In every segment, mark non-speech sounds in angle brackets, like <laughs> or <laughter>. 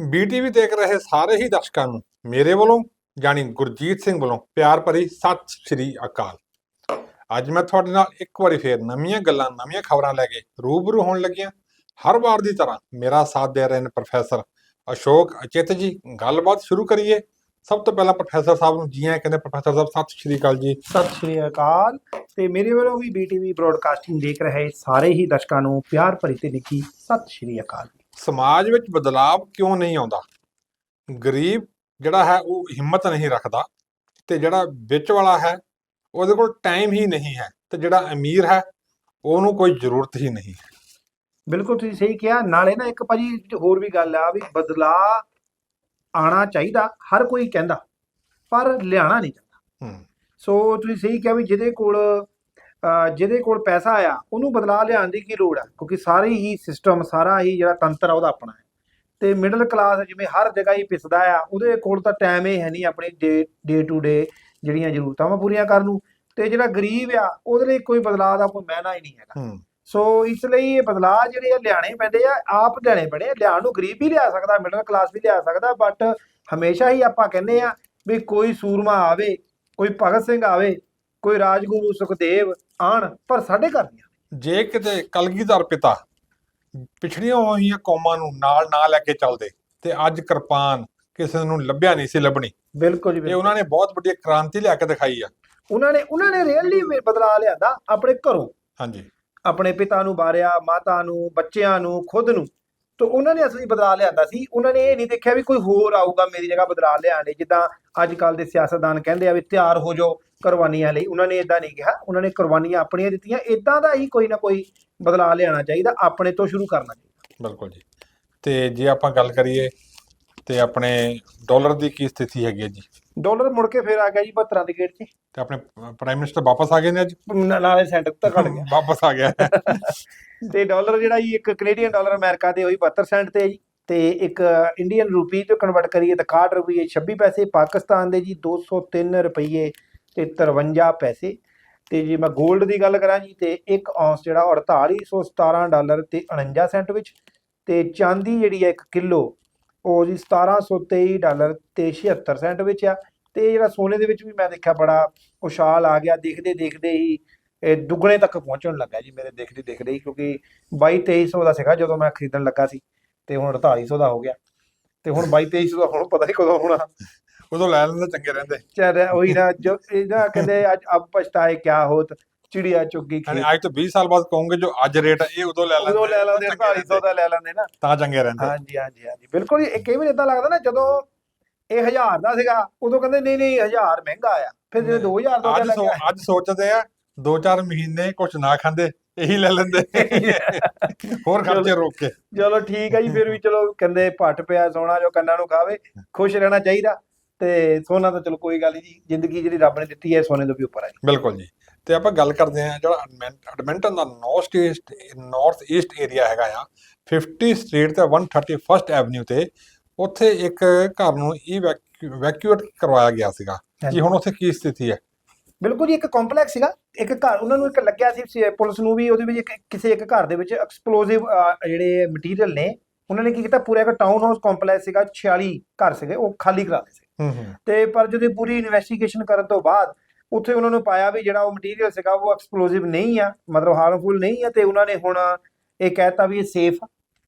ਬੀਟੀਵੀ ਦੇਖ ਰਹੇ ਸਾਰੇ ਹੀ ਦਰਸ਼ਕਾਂ ਨੂੰ, ਮੇਰੇ ਵੱਲੋਂ ਜਾਨੀ ਗੁਰਜੀਤ ਸਿੰਘ ਵੱਲੋਂ ਪਿਆਰ ਭਰੀ ਸਤਿ ਸ਼੍ਰੀ ਅਕਾਲ। ਅੱਜ ਮੈਂ ਤੁਹਾਡੇ ਨਾਲ ਇੱਕ ਵਾਰੀ ਫੇਰ ਨਵੀਆਂ ਗੱਲਾਂ, ਨਵੀਆਂ ਖਬਰਾਂ ਲੈ ਕੇ ਰੂਬਰੂ ਹੋਣ ਲੱਗਿਆ, ਹਰ ਵਾਰ ਦੀ ਤਰ੍ਹਾਂ ਮੇਰਾ ਸਾਥ ਦੇ ਰਹੇ ਨੇ ਪ੍ਰੋਫੈਸਰ ਅਸ਼ੋਕ ਅਚਿਤ ਜੀ। ਗੱਲਬਾਤ ਸ਼ੁਰੂ ਕਰੀਏ। ਸਭ ਤੋਂ ਪਹਿਲਾਂ ਪ੍ਰੋਫੈਸਰ ਸਾਹਿਬ ਨੂੰ ਜੀ ਆਇਆਂ ਕਹਿੰਦੇ, ਪ੍ਰੋਫੈਸਰ ਸਾਹਿਬ, ਸਤਿ ਸ਼੍ਰੀ ਅਕਾਲ ਜੀ। ਸਤਿ ਸ਼੍ਰੀ ਅਕਾਲ। ਤੇ ਮੇਰੇ ਵੱਲੋਂ ਵੀ ਬੀਟੀਵੀ ਬ੍ਰੌਡਕਾਸਟਿੰਗ ਦੇਖ ਰਹੇ ਸਾਰੇ ਹੀ ਦਰਸ਼ਕਾਂ ਨੂੰ ਪਿਆਰ ਭਰੀ ਤੇ ਨਿੱਕੀ ਸਤਿ ਸ਼੍ਰੀ ਅਕਾਲ। ਸਮਾਜ ਵਿੱਚ ਬਦਲਾਵ ਕਿਉਂ ਨਹੀਂ ਆਉਂਦਾ? ਗਰੀਬ ਜਿਹੜਾ ਹੈ ਉਹ ਹਿੰਮਤ ਨਹੀਂ ਰੱਖਦਾ ਤੇ ਜਿਹੜਾ ਵਿੱਚ ਵਾਲਾ ਹੈ ਉਹਦੇ ਕੋਲ ਟਾਈਮ ਹੀ ਨਹੀਂ ਹੈ ਤੇ ਜਿਹੜਾ ਅਮੀਰ ਹੈ ਉਹਨੂੰ ਕੋਈ ਜ਼ਰੂਰਤ ਹੀ ਨਹੀਂ ਹੈ। ਬਿਲਕੁਲ ਤੁਸੀਂ ਸਹੀ ਕਿਹਾ। ਨਾਲੇ ਨਾ ਇੱਕ ਭਾਜੀ ਹੋਰ ਵੀ ਗੱਲ ਆ ਵੀ ਬਦਲਾ ਆਣਾ ਚਾਹੀਦਾ ਹਰ ਕੋਈ ਕਹਿੰਦਾ ਪਰ ਲਿਆਣਾ ਨਹੀਂ ਚਾਹੀਦਾ। ਹੂੰ। ਸੋ ਤੁਸੀਂ ਸਹੀ ਕਿਹਾ ਵੀ ਜਿਹਦੇ ਕੋਲ ਜਿਹਦੇ ਕੋਲ ਪੈਸਾ ਆ ਉਹਨੂੰ ਬਦਲਾ ਲਿਆਉਣ ਦੀ ਕੀ ਲੋੜ ਆ? ਕਿਉਂਕਿ ਸਾਰੇ ਹੀ ਸਿਸਟਮ ਸਾਰਾ ਹੀ ਜਿਹੜਾ ਤੰਤਰ ਆ ਉਹਦਾ ਆਪਣਾ ਹੈ। ਤੇ ਮਿਡਲ ਕਲਾਸ ਜਿਵੇਂ ਹਰ ਜਗ੍ਹਾ ਹੀ ਪਿਸਦਾ ਆ ਉਹਦੇ ਕੋਲ ਤਾਂ ਟਾਈਮ ਹੀ ਹੈ ਨਹੀਂ ਆਪਣੀ ਡੇ ਟੂ ਡੇ ਜਿਹੜੀਆਂ ਜ਼ਰੂਰਤਾਂ ਵਾ ਪੂਰੀਆਂ ਕਰਨ ਨੂੰ। ਤੇ ਜਿਹੜਾ ਗਰੀਬ ਆ ਉਹਦੇ ਲਈ ਕੋਈ ਬਦਲਾਅ ਦਾ ਕੋਈ ਮਾਇਨਾ ਹੀ ਨਹੀਂ ਹੈਗਾ। ਹੂੰ। ਸੋ ਇਸ ਲਈ ਇਹ ਬਦਲਾਅ ਜਿਹੜੇ ਆ ਲਿਆਣੇ ਪੈਂਦੇ ਆ ਆਪ ਲਿਆਣੇ ਪੈਣੇ ਆ। ਲਿਆਉਣ ਨੂੰ ਗਰੀਬ ਵੀ ਲਿਆ ਸਕਦਾ ਮਿਡਲ ਕਲਾਸ ਵੀ ਲਿਆ ਸਕਦਾ ਬਟ ਹਮੇਸ਼ਾ ਹੀ ਆਪਾਂ ਕਹਿੰਦੇ ਆ ਵੀ ਕੋਈ ਸੂਰਮਾ ਆਵੇ ਕੋਈ ਭਗਤ ਸਿੰਘ ਆਵੇ ਕੋਈ ਰਾਜਗੁਰੂ ਸੁਖਦੇਵ ਆਣ ਪਰ ਸਾਡੇ ਘਰ ਦੀਆਂ ਜੇ ਕਿਤੇ ਕਲਗੀਧਰ ਪਿਤਾ ਪਿਛੜੀਆਂ ਹੋਈਆਂ ਕੌਮਾਂ ਨੂੰ ਨਾਲ ਨਾ ਲੈ ਕੇ ਚੱਲਦੇ ਤੇ ਅੱਜ ਕਿਰਪਾਨ ਕਿਸੇ ਨੂੰ ਲੱਭਿਆ ਨਹੀਂ ਸੀ ਲੱਭਣੀ। ਬਿਲਕੁਲ ਜੀ ਇਹ ਬਿਲਕੁਲ। ਉਹਨਾਂ ਨੇ ਬਹੁਤ ਵੱਡੀ ਕ੍ਰਾਂਤੀ ਲਿਆ ਕੇ ਦਿਖਾਈ ਆ। ਉਹਨਾਂ ਨੇ ਉਹਨਾਂ ਨੇ ਰੀਅਲੀ ਬਦਲਾਅ ਲਿਆਂਦਾ ਆਪਣੇ ਘਰੋਂ। ਹਾਂਜੀ। ਆਪਣੇ ਪਿਤਾ ਨੂੰ ਬਾਰਿਆ ਮਾਤਾ ਨੂੰ ਬੱਚਿਆਂ ਨੂੰ ਖੁਦ ਨੂੰ। ਤਾਂ ਉਹਨਾਂ ਨੇ ਅਸਲੀ ਬਦਲਾਅ ਲਿਆਂਦਾ ਸੀ। ਉਹਨਾਂ ਨੇ ਇਹ ਨਹੀਂ ਦੇਖਿਆ ਵੀ ਕੋਈ ਹੋਰ ਆਊਗਾ ਮੇਰੀ ਜਗ੍ਹਾ ਬਦਲਾਅ ਲਿਆਉਣ ਲਈ। ਜਿੱਦਾਂ ਅੱਜ ਕੱਲ ਦੇ ਸਿਆਸਤਦਾਨ ਕਹਿੰਦੇ ਆ ਵੀ ਤਿਆਰ ਹੋ ਜਾਓ। ਕੁਰਬਾਨੀਆਂ ਲਈ। ਉਹਨਾਂ ਨੇ ਇਦਾਂ ਨਹੀਂ ਕਿਹਾ। ਉਹਨਾਂ ਨੇ ਕੁਰਬਾਨੀਆਂ ਆਪਣੀਆਂ ਦਿੱਤੀਆਂ। ਇਦਾਂ ਦਾ ਹੀ ਕੋਈ ਨਾ ਕੋਈ ਬਦਲਾਅ ਲਿਆਉਣਾ ਚਾਹੀਦਾ। ਆਪਣੇ ਤੋਂ ਸ਼ੁਰੂ ਕਰਨਾ ਚਾਹੀਦਾ। ਬਿਲਕੁਲ ਜੀ। ਤੇ ਜੇ ਆਪਾਂ ਗੱਲ ਕਰੀਏ ਤੇ ਆਪਣੇ ਡਾਲਰ ਦੀ ਕੀ ਸਥਿਤੀ ਹੈਗੀ ਹੈ ਜੀ? ਡਾਲਰ ਮੁੜ ਕੇ ਫੇਰ ਆ ਗਿਆ ਜੀ 72 ਦੀ ਗੇਟ 'ਚ। ਤੇ ਆਪਣੇ ਪ੍ਰਾਈਮ ਮਿਨਿਸਟਰ ਵਾਪਸ ਆ ਗਏ ਨੇ ਅੱਜ? ਨਾਲੇ ਸੈਂਟਰ ਤੱਕ ਘਟ ਗਿਆ। <laughs> ਵਾਪਸ ਆ ਗਿਆ। <laughs> ਤੇ ਡਾਲਰ ਜਿਹੜਾ ਜੀ ਇੱਕ ਕੈਨੇਡੀਅਨ ਡਾਲਰ ਅਮਰੀਕਾ ਦੇ ਹੋਈ 72 ਸੈਂਟ ਤੇ ਜੀ। ਤੇ ਇੱਕ ਇੰਡੀਅਨ ਰੂਪੀ ਤੋਂ ਕਨਵਰਟ ਕਰੀਏ ਤਾਂ 61 ਰੁਪਏ 26 ਪੈਸੇ ਪਾਕਿਸਤਾਨ ਦੇ ਜੀ 203 ਰੁਪਏ ਤੇ 53 ਪੈਸੇ। ਤੇ ਜੇ ਮੈਂ 골ਡ ਦੀ ਗੱਲ ਕਰਾਂ ਜੀ, ਤੇ 1 ਔਂਸ ਜਿਹੜਾ 4817 ਡਾਲਰ ਤੇ 49 ਸੈਂਟ ਵਿੱਚ। ਤੇ ਚਾਂਦੀ ਜਿਹੜੀ ਹੈ 1 ਕਿਲੋ, ਉਹ ਜੀ 1723 ਡਾਲਰ ਤੇ 76 ਸੈਂਟ ਵਿੱਚ ਆ। ਤੇ ਜਿਹੜਾ ਸੋਨੇ ਦੇ ਵਿੱਚ ਵੀ ਮੈਂ ਦੇਖਿਆ ਬੜਾ ਉਛਾਲ ਆ ਗਿਆ, ਦੇਖਦੇ ਦੇਖਦੇ ਹੀ ਇਹ ਦੁੱਗਣੇ ਤੱਕ ਪਹੁੰਚਣ ਲੱਗਾ ਜੀ ਮੇਰੇ ਦੇਖਦੇ ਦੇਖਦੇ ਹੀ, ਕਿਉਂਕਿ 22 2300 ਦਾ ਸੀਗਾ ਜਦੋਂ ਮੈਂ ਖਰੀਦਣ ਲੱਗਾ ਸੀ, ਤੇ ਹੁਣ 4800 ਦਾ ਹੋ ਗਿਆ। ਤੇ ਹੁਣ 22 2300 ਦਾ ਹੁਣ ਪਤਾ ਨਹੀਂ ਕਦੋਂ ਹੋਣਾ। ਉਦੋਂ ਲੈ ਲੈਂਦੇ ਚੰਗੇ ਰਹਿੰਦੇ। ਚਾਹ ਉਹੀ ਨਾ ਜੋ ਇਹਦਾ ਕਹਿੰਦੇ ਅੱਜ ਅਬ ਪਛਤਾਏ ਕਿਆ ਹੋਤ ਚਿੜੀਆ ਚੁੱਗੀ ਯਾਨੀ ਖੇਤ ਅੱਜ ਤੋਂ 20 ਸਾਲ ਬਾਅਦ ਕਹੋਗੇ ਜੋ ਅੱਜ ਰੇਟ ਹੈ ਇਹ ਉਦੋਂ ਲੈ ਲੈਂਦੇ। ਉਦੋਂ ਲੈ ਲੈਂਦੇ ਚੰਗੇ 4800 ਦਾ ਲੈ ਲੈਂਦੇ ਨਾ। ਤਾਂ ਚੰਗੇ ਰਹਿੰਦੇ। ਹਾਂਜੀ ਹਾਂਜੀ ਹਾਂਜੀ। ਬਿਲਕੁਲ ਜੀ, ਇਹ ਕਈ ਵਾਰ ਇਦਾਂ ਲੱਗਦਾ ਨਾ ਜਦੋਂ ਇਹ 1000 ਦਾ ਸੀਗਾ ਉਦੋਂ ਕਹਿੰਦੇ ਨਹੀਂ ਨਹੀਂ 1000 ਮਹਿੰਗਾ ਆ। ਫਿਰ ਜਦੋਂ 2000 ਦਾ ਲੱਗਿਆ ਅੱਜ ਸੋਚਦੇ ਆ 2-4 ਮਹੀਨੇ ਕੁਝ ਨਾ ਖਾਂਦੇ ਇਹੀ ਲੈ ਲੈਂਦੇ। ਹੋਰ ਖਰਚੇ ਰੋਕ ਕੇ। ਚਲੋ ਠੀਕ ਹੈ ਜੀ ਫਿਰ ਵੀ ਚਲੋ ਕਹਿੰਦੇ ਪੱਟ ਪਿਆ ਸੋਨਾ ਜੋ ਕੰਨਾਂ ਨੂੰ ਖਾਵੇ ਖੁਸ਼ ਰਹਿਣਾ ਚਾਹੀਦਾ। ਤੇ ਸੋਨਾ ਤਾਂ ਚਲੋ ਕੋਈ ਗੱਲ ਨਹੀਂ ਜੀ ਜ਼ਿੰਦਗੀ ਜਿਹੜੀ ਰੱਬ ਨੇ ਦਿੱਤੀ ਹੈ ਸੋਨੇ ਤੋਂ ਵੀ ਉੱਪਰ ਹੈ ਜੀ। ਬਿਲਕੁਲ ਜੀ। ਤੇ ਆਪਾਂ ਗੱਲ ਕਰਦੇ ਹਾਂ ਜਿਹੜਾ ਐਡਮਿੰਟਨ ਦਾ north east north east area ਹੈਗਾ ਆ 50 ਸਟਰੀਟ ਤੇ 131st ਐਵਨਿਊ ਤੇ ਉੱਥੇ ਇੱਕ ਘਰ ਨੂੰ ਇਵੈਕਿਊਏਟ ਕਰਵਾਇਆ ਗਿਆ ਸੀਗਾ। ਜੀ ਹੁਣ ਉੱਥੇ ਕੀ ਸਥਿਤੀ ਹੈ? ਬਿਲਕੁਲ ਜੀ ਇੱਕ ਕੰਪਲੈਕਸ ਸੀਗਾ। ਇੱਕ ਘਰ ਉਹਨਾਂ ਨੂੰ ਇੱਕ ਲੱਗਿਆ ਸੀ ਪੁਲਿਸ ਨੂੰ ਵੀ ਉਹਦੇ ਵਿੱਚ ਇੱਕ ਕਿਸੇ ਇੱਕ ਘਰ ਦੇ ਵਿੱਚ ਐਕਸਪਲੋਸਿਵ ਜਿਹੜੇ ਮਟੀਰੀਅਲ ਨੇ ਉਹਨਾਂ ਨੇ ਕੀ ਕੀਤਾ ਪੂਰਾ ਇੱਕ ਟਾਊਨ ਹਾਊਸ ਕੰਪਲੈਕਸ ਸੀਗਾ 46 ਘਰ ਸੀਗੇ ਉਹ ਖਾਲੀ ਕਰਾ ਦਿੱਤੇ ਤੇ ਪਰ ਜਦੋਂ ਪੂਰੀ ਇਨਵੈਸਟੀਗੇਸ਼ਨ ਕਰਨ ਤੋਂ ਬਾਅਦ ਉੱਥੇ ਉਹਨਾਂ ਨੂੰ ਪਾਇਆ ਵੀ ਜਿਹੜਾ ਉਹ ਮਟੀਰੀਅਲ ਸੀਗਾ ਉਹ ਐਕਸਪਲੋਸਿਵ ਨਹੀਂ ਆ ਮਤਲਬ ਹਾਰਮਫੁਲ ਨਹੀਂ ਆ ਤੇ ਉਹਨਾਂ ਨੇ ਹੁਣ ਇਹ ਕਹਿਤਾ ਵੀ ਇਹ ਸੇਫ